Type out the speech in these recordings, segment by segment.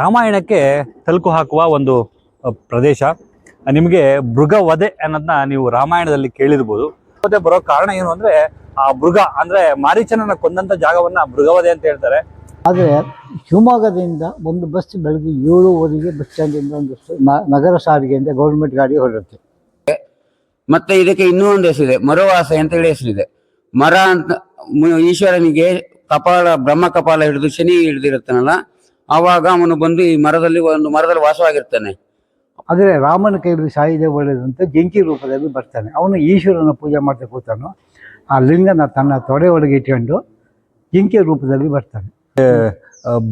ರಾಮಾಯಣಕ್ಕೆ ತಲುಕು ಹಾಕುವ ಒಂದು ಪ್ರದೇಶ. ನಿಮಗೆ ಮೃಗವಧೆ ಅನ್ನೋದನ್ನ ನೀವು ರಾಮಾಯಣದಲ್ಲಿ ಕೇಳಿರ್ಬೋದು. ಮತ್ತೆ ಬರೋ ಕಾರಣ ಏನು ಅಂದ್ರೆ ಆ ಮೃಗ ಅಂದ್ರೆ ಮಾರೀಚನನ್ನ ಕೊಂದಂತ ಜಾಗವನ್ನ ಮೃಗವಧೆ ಅಂತ ಹೇಳ್ತಾರೆ. ಆದರೆ ಶಿವಮೊಗ್ಗದಿಂದ ಒಂದು ಬಸ್ ಬೆಳಗ್ಗೆ ಏಳುವರೆಗೆ ಬಸ್ ಸ್ಟ್ಯಾಂಡಿಂದ ಒಂದು ನಗರ ನ- ನಗರ ಸಾರಿಗೆಯಿಂದ ಗೌರ್ಮೆಂಟ್ ಗಾಡಿ ಹೊರಡುತ್ತೆ. ಮತ್ತೆ ಇದಕ್ಕೆ ಇನ್ನೂ ಒಂದು ಹೆಸರಿದೆ ಮರುವಾಸ ಅಂತ ಹೇಳಿ ಹೆಸರಿದೆ. ಮರ ಅಂತ ಈಶ್ವರನಿಗೆ ಕಪಾಲ ಬ್ರಹ್ಮ ಕಪಾಲ ಹಿಡಿದು ಶನಿ ಹಿಡಿದಿರುತ್ತಾನಲ್ಲ ಆವಾಗ ಅವನು ಬಂದು ಈ ಮರದಲ್ಲಿ ಒಂದು ಮರದಲ್ಲಿ ವಾಸವಾಗಿರ್ತಾನೆ. ಆದರೆ ರಾಮನ ಕೈಯಲ್ಲಿ ಸಾಯಿದೆ ಒಳ್ಳೆಯದಂತೆ ಜಂಕಿ ರೂಪದಲ್ಲಿ ಬರ್ತಾನೆ. ಅವನು ಈಶ್ವರನ ಪೂಜೆ ಮಾಡ್ತಾ ಕೂತಾನು. ಆ ಲಿಂಗನ ತನ್ನ ತೊಡೆ ಒಳಗೆ ಇಟ್ಕೊಂಡು ಜಿಂಕೆ ರೂಪದಲ್ಲಿ ಬರ್ತಾನೆ.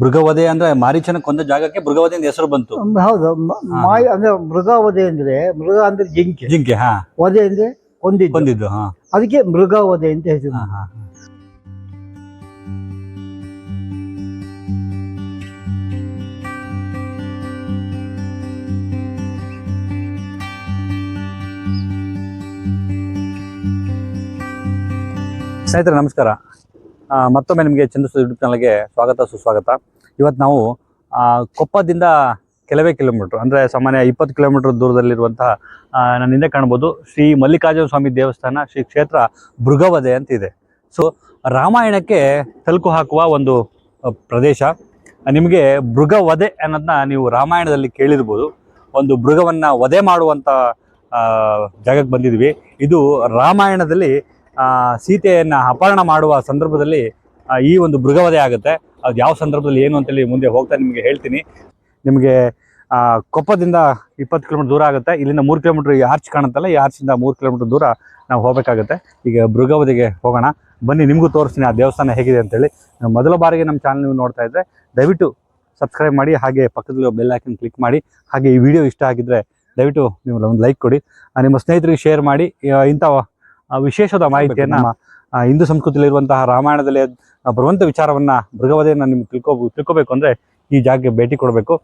ಮೃಗವಧೆ ಅಂದ್ರೆ ಮಾರೀಚನ ಕೊಂದ ಜಾಗಕ್ಕೆ ಮೃಗವಧೆ ಅಂತ ಹೆಸರು ಬಂತು. ಹೌದು. ಮಾಯ ಅಂದ್ರೆ ಮೃಗವಧೆ ಅಂದ್ರೆ ಮೃಗ ಅಂದ್ರೆ ಜಿಂಕೆ. ಜಿಂಕೆ ಹಾ. ವಧೆ ಅಂದ್ರೆ ಕೊಂದಿದ್ದು. ಬಂದಿದ್ದು ಹಾ. ಅದಕ್ಕೆ ಮೃಗವಧೆ ಅಂತ ಹೆಸರು ಸ್ನೇಹಿತರೆ, ನಮಸ್ಕಾರ. ಮತ್ತೊಮ್ಮೆ ನಿಮಗೆ ಚಂದ್ರ ಯೂಟ್ಯೂಬ್ ಚಾನಲ್ಗೆ ಸ್ವಾಗತ, ಸುಸ್ವಾಗತ. ಇವತ್ತು ನಾವು ಕೊಪ್ಪದಿಂದ ಕೆಲವೇ ಕಿಲೋಮೀಟ್ರ್ ಅಂದರೆ ಸಾಮಾನ್ಯ ಇಪ್ಪತ್ತು ಕಿಲೋಮೀಟ್ರ್ ದೂರದಲ್ಲಿರುವಂತಹ ನಾನು ಹಿಂದೆ ಕಾಣ್ಬೋದು ಶ್ರೀ ಮಲ್ಲಿಕಾರ್ಜುನ ಸ್ವಾಮಿ ದೇವಸ್ಥಾನ, ಶ್ರೀ ಕ್ಷೇತ್ರ ಭೃಗವಧೆ ಅಂತ ಇದೆ ಸೊ ರಾಮಾಯಣಕ್ಕೆ ತಲುಕು ಹಾಕುವ ಒಂದು ಪ್ರದೇಶ. ನಿಮಗೆ ಭೃಗವಧೆ ಅನ್ನೋದನ್ನ ನೀವು ರಾಮಾಯಣದಲ್ಲಿ ಕೇಳಿರ್ಬೋದು. ಒಂದು ಮೃಗವನ್ನು ವಧೆ ಮಾಡುವಂಥ ಜಾಗಕ್ಕೆ ಬಂದಿದ್ವಿ. ಇದು ರಾಮಾಯಣದಲ್ಲಿ ಸೀತೆಯನ್ನ ಅಪಹರಣ ಮಾಡುವ ಸಂದರ್ಭದಲ್ಲಿ ಈ ಒಂದು ಮೃಗವಧೆ ಆಗುತ್ತೆ. ಅದು ಯಾವ ಸಂದರ್ಭದಲ್ಲಿ ಏನು ಅಂತೇಳಿ ಮುಂದೆ ಹೋಗ್ತಾ ನಿಮಗೆ ಹೇಳ್ತೀನಿ. ನಿಮಗೆ ಕೊಪ್ಪದಿಂದ ಇಪ್ಪತ್ತು ಕಿಲೋಮೀಟರ್ ದೂರ ಆಗುತ್ತೆ. ಇಲ್ಲಿಂದ ಮೂರು ಕಿಲೋಮೀಟರ್ ಈ ಆರ್ಚ್ ಕಾಣುತ್ತಲ್ಲ, ಈ ಆರ್ಚಿಂದ ಮೂರು ಕಿಲೋಮೀಟರ್ ದೂರ ನಾವು ಹೋಗಬೇಕಾಗುತ್ತೆ. ಈಗ ಮೃಗವಧಿಗೆ ಹೋಗೋಣ. ಬನ್ನಿ, ನಿಮಗೂ ತೋರಿಸ್ತೀನಿ ಆ ದೇವಸ್ಥಾನ ಹೇಗಿದೆ ಅಂತೇಳಿ. ಮೊದಲ ಬಾರಿಗೆ ನಮ್ಮ ಚಾನಲ್ ನೀವು ನೋಡ್ತಾ ಇದ್ದರೆ ದಯವಿಟ್ಟು ಸಬ್ಸ್ಕ್ರೈಬ್ ಮಾಡಿ, ಹಾಗೆ ಪಕ್ಕದಲ್ಲಿ ಬೆಲ್ ಹಾಕಿನ ಕ್ಲಿಕ್ ಮಾಡಿ, ಹಾಗೆ ಈ ವಿಡಿಯೋ ಇಷ್ಟ ಆಗಿದ್ರೆ ದಯವಿಟ್ಟು ನೀವು ಒಂದು ಲೈಕ್ ಕೊಡಿ. ನಿಮ್ಮ ಸ್ನೇಹಿತರಿಗೆ ಶೇರ್ ಮಾಡಿ ಇಂಥ ಆ, ಮಾಹಿತಿಯನ್ನ ಹಿಂದೂ ಸಂಸ್ಕೃತಿಯಲ್ಲಿ ಇರುವಂತಹ ಸಂಸ್ಕೃತಿಯಲ್ಲಿರುವಂತಹ ರಾಮಾಯಣದಲ್ಲಿ ಬರುವಂತ ವಿಚಾರವನ್ನ ಮೃಗವಧೆಯನ್ನ ನಿಮ್ಗೆ ತಿಳ್ಕೊ ತಿಳ್ಕೊಬೇಕು ಅಂದ್ರೆ ಈ ಜಾಗಕ್ಕೆ ಭೇಟಿ ಕೊಡಬೇಕು.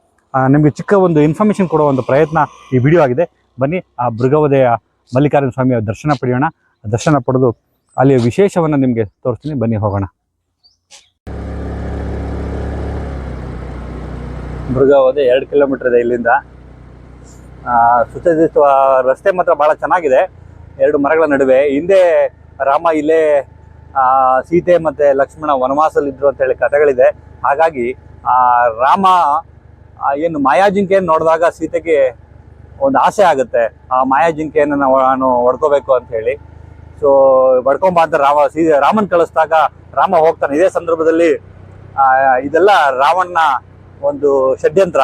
ನಿಮಗೆ ಚಿಕ್ಕ ಒಂದು ಇನ್ಫಾರ್ಮೇಶನ್ ಕೊಡುವ ಒಂದು ಪ್ರಯತ್ನ ಈ ವಿಡಿಯೋ ಆಗಿದೆ. ಬನ್ನಿ ಆ ಮೃಗವಧೆಯ ಮಲ್ಲಿಕಾರ್ಜುನ ಸ್ವಾಮಿಯ ದರ್ಶನ ಪಡೆಯೋಣ. ದರ್ಶನ ಪಡೆದು ಅಲ್ಲಿಯ ವಿಶೇಷವನ್ನ ನಿಮಗೆ ತೋರಿಸ್ತೀನಿ. ಬನ್ನಿ ಹೋಗೋಣ. ಮೃಗವಧೆ ಎರಡು ಕಿಲೋಮೀಟರ್ ಇದೆ ಇಲ್ಲಿಂದ. ಆ, ಸುಸಜ್ಜಿತ ರಸ್ತೆ ಮಾತ್ರ ಬಹಳ ಚೆನ್ನಾಗಿದೆ. ಎರಡು ಮರಗಳ ನಡುವೆ ಹಿಂದೆ ರಾಮ, ಇಲ್ಲೇ ಸೀತೆ ಮತ್ತೆ ಲಕ್ಷ್ಮಣ ವನವಾಸಲಿದ್ರು ಅಂತ ಹೇಳಿ ಕಥೆಗಳಿದೆ. ಹಾಗಾಗಿ, ಆ, ರಾಮ ಏನು ಮಾಯಾಜಿಂಕೆಯನ್ನು ನೋಡಿದಾಗ ಸೀತೆಗೆ ಒಂದು ಆಸೆ ಆಗುತ್ತೆ. ಆ ಮಾಯಾಜಿಂಕೆಯನ್ನು ನಾವು, ನಾನು ಹೊಡ್ಕೋಬೇಕು ಅಂತ ಹೇಳಿ. ಸೊ ಹೊಡ್ಕೊಂಬ ಅಂತ ರಾಮ ಸೀ ರಾಮನ್ ಕಳಿಸ್ದಾಗ ರಾಮ ಹೋಗ್ತಾನೆ. ಇದೇ ಸಂದರ್ಭದಲ್ಲಿ ಇದೆಲ್ಲ ರಾವಣ್ಣ ಒಂದು ಷಡ್ಯಂತ್ರ.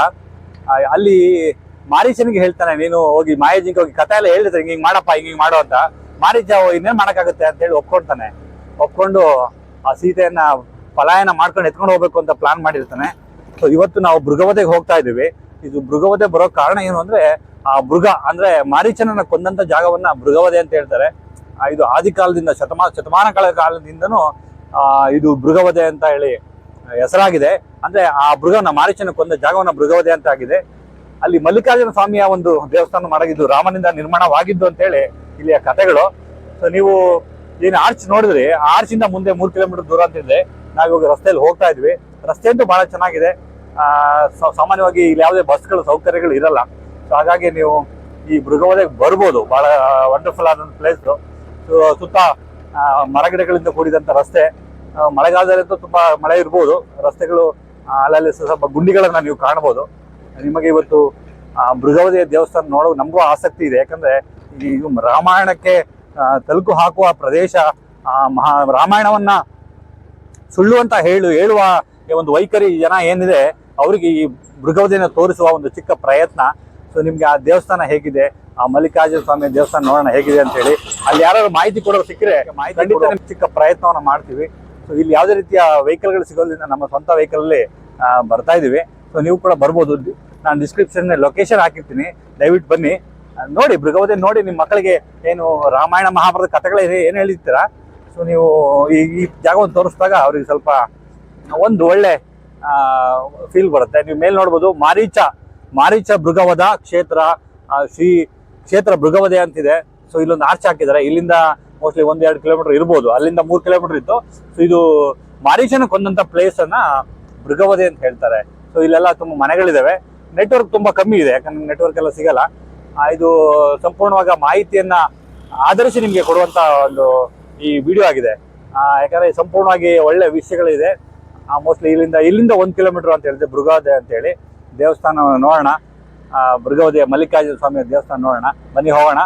ಅಲ್ಲಿ ಮಾರೀಚನಿಗೆ ಹೇಳ್ತಾನೆ ನೀನು ಹೋಗಿ ಮಾಯಾಜಿಂಕೆ ಹೋಗಿ ಕಥೆ ಎಲ್ಲ ಹೇಳಿದ್ರೆ ಹಿಂಗೆ ಮಾಡಪ್ಪ ಹಿಂಗೆ ಮಾಡೋ ಅಂತ. ಮಾರೀಚ "ಓ, ಇನ್ನೇನ್ ಮಾಡಕ್ಕಾಗುತ್ತೆ ಅಂತ ಹೇಳಿ ಒಪ್ಕೊಳ್ತಾನೆ ಒಪ್ಕೊಂಡು ಆ ಸೀತೆಯನ್ನ ಪಲಾಯನ ಮಾಡ್ಕೊಂಡು ಎತ್ಕೊಂಡು ಹೋಗ್ಬೇಕು ಅಂತ ಪ್ಲಾನ್ ಮಾಡಿರ್ತಾನೆ. ಸೊ ಇವತ್ತು ನಾವು ಮೃಗವಧೆಗೆ ಹೋಗ್ತಾ ಇದ್ದೀವಿ. ಇದು ಮೃಗವಧೆ ಬರೋ ಕಾರಣ ಏನು ಅಂದ್ರೆ ಆ ಮೃಗ ಅಂದ್ರೆ ಮಾರೀಚನನ್ನ ಕೊಂದಂತ ಜಾಗವನ್ನ ಮೃಗವಧೆ ಅಂತ ಹೇಳ್ತಾರೆ. ಇದು ಆದಿ ಕಾಲದಿಂದ ಶತಮಾನ ಶತಮಾನಗಳ ಕಾಲದಿಂದನೂ ಆ, ಇದು ಮೃಗವಧೆ ಅಂತ ಹೇಳಿ ಹೆಸರಾಗಿದೆ. ಅಂದ್ರೆ ಆ ಮೃಗವನ್ನ ಮಾರೀಚನ ಕೊಂದ ಜಾಗವನ್ನ ಮೃಗವಧೆ ಅಂತ ಆಗಿದೆ. ಅಲ್ಲಿ ಮಲ್ಲಿಕಾರ್ಜುನ ಸ್ವಾಮಿಯ ಒಂದು ದೇವಸ್ಥಾನ ಮಾಡಿದ್ದು, ರಾಮನಿಂದ ನಿರ್ಮಾಣವಾಗಿದ್ದು ಅಂತ ಹೇಳಿ ಇಲ್ಲಿಯ ಕಥೆಗಳು. ಸೊ ನೀವು ಏನು ಆರ್ಚ್ ನೋಡಿದ್ರಿ ಆರ್ಚ್ ಮುಂದೆ ಮೂರು ಕಿಲೋಮೀಟರ್ ದೂರ ಅಂತ ನಾವಿವಾಗ ರಸ್ತೆಯಲ್ಲಿ ಹೋಗ್ತಾ ಇದ್ವಿ. ರಸ್ತೆ ಅಂತೂ ಬಹಳ ಚೆನ್ನಾಗಿದೆ. ಸಾಮಾನ್ಯವಾಗಿ ಇಲ್ಲಿ ಯಾವುದೇ ಬಸ್ಗಳು, ಸೌಕರ್ಯಗಳು ಇರಲ್ಲ. ಸೊ ಹಾಗಾಗಿ ನೀವು ಈ ಮೃಗವಧೆಗೆ ಬರ್ಬೋದು. ಬಹಳ ವಂಡರ್ಫುಲ್ ಆದಂತ ಪ್ಲೇಸ್ ಸುತ್ತ ಮರ ಮರಗಿಡಗಳಿಂದ ಕೂಡಿದಂತ ರಸ್ತೆ. ಮಳೆಗಾಲದಲ್ಲಿ ಮಳೆಗಾಲದಲ್ಲಂತೂ ತುಂಬಾ ಮಳೆ ಇರ್ಬೋದು. ರಸ್ತೆಗಳು ಅಲ್ಲಲ್ಲಿ ಸ್ವಲ್ಪ ಗುಂಡಿಗಳನ್ನ ನೀವು ಕಾಣಬಹುದು. ನಿಮಗೆ ಇವತ್ತು ಆ, ಮೃಗವಧೆಯ ದೇವಸ್ಥಾನ ನೋಡೋ ನಮಗೂ ಆಸಕ್ತಿ ಇದೆ. ಯಾಕಂದ್ರೆ ಈ ಇದು ರಾಮಾಯಣಕ್ಕೆ ತಲುಕು ಹಾಕುವ ಪ್ರದೇಶ ಆ, ಮಹಾ ರಾಮಾಯಣವನ್ನ ಸುಳ್ಳು ಅಂತ ಹೇಳು ಹೇಳುವ ಒಂದು ವೈಖರಿ ಜನ ಏನಿದೆ ಅವರಿಗೆ ಈ ಮೃಗವದಿಯನ್ನು ತೋರಿಸುವ ಒಂದು ಚಿಕ್ಕ ಪ್ರಯತ್ನ. ಸೊ ನಿಮಗೆ ಆ ದೇವಸ್ಥಾನ ಹೇಗಿದೆ? ಆ ಮಲ್ಲಿಕಾರ್ಜುನ ಸ್ವಾಮಿ ದೇವಸ್ಥಾನ ನೋಡೋಣ ಹೇಗಿದೆ ಅಂತ ಹೇಳಿ. ಅಲ್ಲಿ ಯಾರಾದ್ರು ಮಾಹಿತಿ ಕೊಡೋರು ಸಿಕ್ಕರೆ ಖಂಡಿತ ನಿಮ್ಗೆ ಚಿಕ್ಕ ಪ್ರಯತ್ನವನ್ನು ಮಾಡ್ತೀವಿ. ಸೊ ಇಲ್ಲಿ ಯಾವುದೇ ರೀತಿಯ ವೆಹಿಕಲ್ಗಳು ಸಿಗೋದ್ರಿಂದ ನಮ್ಮ ಸ್ವಂತ ವೆಹಿಕಲಲ್ಲಿ ಬರ್ತಾ ಇದ್ದೀವಿ. ಸೊ ನೀವು ಕೂಡ ಬರ್ಬೋದು. ನಾನು ಡಿಸ್ಕ್ರಿಪ್ಷನ್ ಲೊಕೇಶನ್ ಹಾಕಿರ್ತೀನಿ. ದಯವಿಟ್ಟು ಬನ್ನಿ. ನೋಡಿ ಮೃಗವಧೆ ನೋಡಿ ನಿಮ್ಮ ಮಕ್ಕಳಿಗೆ ಏನು ರಾಮಾಯಣ ಮಹಾಭಾರತ ಕಥೆಗಳ ಏನು ಹೇಳಿರ್ತೀರಾ? ಸೊ ನೀವು ಈ ಈ ಜಾಗವನ್ನು ತೋರಿಸಿದಾಗ ಅವ್ರಿಗೆ ಸ್ವಲ್ಪ ಒಂದು ಒಳ್ಳೆ ಫೀಲ್ ಬರುತ್ತೆ. ನೀವು ಮೇಲೆ ನೋಡ್ಬೋದು, ಮಾರೀಚ ಮಾರೀಚ ಮೃಗವಧ ಕ್ಷೇತ್ರ ಶ್ರೀ ಕ್ಷೇತ್ರ ಮೃಗವಧೆ ಅಂತಿದೆ. ಸೊ ಇಲ್ಲೊಂದು ಆರ್ಚ್ ಹಾಕಿದ್ದಾರೆ. ಇಲ್ಲಿಂದ ಮೋಸ್ಟ್ಲಿ ಒಂದ್ ಎರಡು ಕಿಲೋಮೀಟರ್ ಇರ್ಬೋದು. ಅಲ್ಲಿಂದ ಮೂರು ಕಿಲೋಮೀಟರ್ ಇತ್ತು. ಸೊ ಇದು ಮಾರೀಚನ ಕೊಂದಂತ ಪ್ಲೇಸ್ ಅನ್ನ ಮೃಗವಧೆ ಅಂತ ಹೇಳ್ತಾರೆ. ಸೊ ಇಲ್ಲೆಲ್ಲ ತುಂಬ ಮನೆಗಳಿದಾವೆ. ನೆಟ್ವರ್ಕ್ ತುಂಬಾ ಕಮ್ಮಿ ಇದೆ, ಯಾಕಂದ್ರೆ ನೆಟ್ವರ್ಕ್ ಎಲ್ಲ ಸಿಗಲ್ಲ. ಇದು ಸಂಪೂರ್ಣವಾಗಿ ಮಾಹಿತಿಯನ್ನ ಆಧರಿಸಿ ನಿಮಗೆ ಕೊಡುವಂತ ಒಂದು ಈ ವಿಡಿಯೋ ಆಗಿದೆ. ಯಾಕಂದ್ರೆ ಸಂಪೂರ್ಣವಾಗಿ ಒಳ್ಳೆ ವಿಷಯಗಳಿದೆ ಮೋಸ್ಟ್ಲಿ ಇಲ್ಲಿಂದ ಇಲ್ಲಿಂದ ಒಂದು ಕಿಲೋಮೀಟರ್ ಅಂತ ಹೇಳಿದೆ ಅಂತ ಹೇಳಿ ದೇವಸ್ಥಾನ ನೋಡೋಣ. ಮೃಗವದಿಯ ಮಲ್ಲಿಕಾರ್ಜುನ ಸ್ವಾಮಿಯ ದೇವಸ್ಥಾನ ನೋಡೋಣ. ಬನ್ನಿ ಹೋಗೋಣ.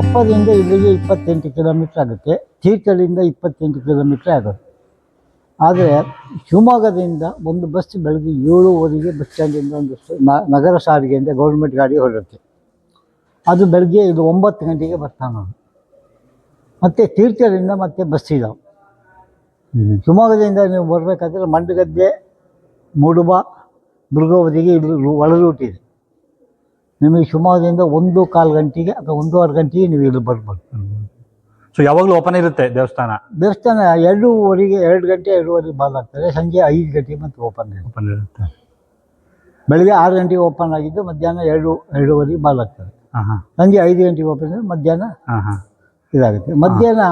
ಕೊಪ್ಪದಿಂದ ಇಲ್ಲಿಗೆ ಇಪ್ಪತ್ತೆಂಟು ಕಿಲೋಮೀಟ್ರ್ ಆಗುತ್ತೆ. ತೀರ್ಥಳ್ಳಿಯಿಂದ ಇಪ್ಪತ್ತೆಂಟು ಕಿಲೋಮೀಟ್ರ್ ಆಗುತ್ತೆ. ಆದರೆ ಶಿವಮೊಗ್ಗದಿಂದ ಒಂದು ಬಸ್ ಬೆಳಗ್ಗೆ ಏಳುವರೆಗೆ ಬಸ್ ಸ್ಟ್ಯಾಂಡಿಂದ ಒಂದು ನಗರ ಸಾರಿಗೆಯಿಂದ ಗೌರ್ಮೆಂಟ್ ಗಾಡಿ ಹೊರಡುತ್ತೆ. ಅದು ಬೆಳಗ್ಗೆ ಇದು ಒಂಬತ್ತು ಗಂಟೆಗೆ ಬರ್ತಾನೆ ಅವನು ಮತ್ತು ತೀರ್ಥಳ್ಳಿಯಿಂದ ಮತ್ತೆ ಬಸ್ ಇದಾವೆ ಶಿವಮೊಗ್ಗದಿಂದ ನೀವು ಬರಬೇಕಾದ್ರೆ ಮಂಡಗದ್ದೆ ಮುಡುಬ ಮೃಗವದಿಗೆ ಇಲ್ಲಿ ಒಳ ರೂಟ್ ಇದೆ. ನಿಮಗೆ ಶಿವಮೊಗ್ಗದಿಂದ ಒಂದು ಕಾಲು ಗಂಟೆಗೆ ಅಥವಾ ಒಂದೂವರೆ ಗಂಟೆಗೆ ನೀವು ಇಲ್ಲಿ ಬರ್ಬೋದು. ಸೊ ಯಾವಾಗಲೂ ಓಪನ್ ಇರುತ್ತೆ ದೇವಸ್ಥಾನ? ದೇವಸ್ಥಾನ ಎರಡೂವರೆಗೆ ಎರಡು ಗಂಟೆ ಎರಡೂವರೆಗೆ ಬಾಲ್ ಆಗ್ತದೆ. ಸಂಜೆ ಐದು ಗಂಟೆಗೆ ಮತ್ತು ಓಪನ್ ಓಪನ್ ಇರುತ್ತೆ. ಬೆಳಗ್ಗೆ ಆರು ಗಂಟೆಗೆ ಓಪನ್ ಆಗಿದ್ದು ಮಧ್ಯಾಹ್ನ ಎರಡು ಎರಡೂವರೆಗೆ ಬಾಲ್ ಆಗ್ತದೆ. ಸಂಜೆ ಐದು ಗಂಟೆಗೆ ಓಪನ್ ಮಧ್ಯಾಹ್ನ ಇದಾಗುತ್ತೆ. ಮಧ್ಯಾಹ್ನ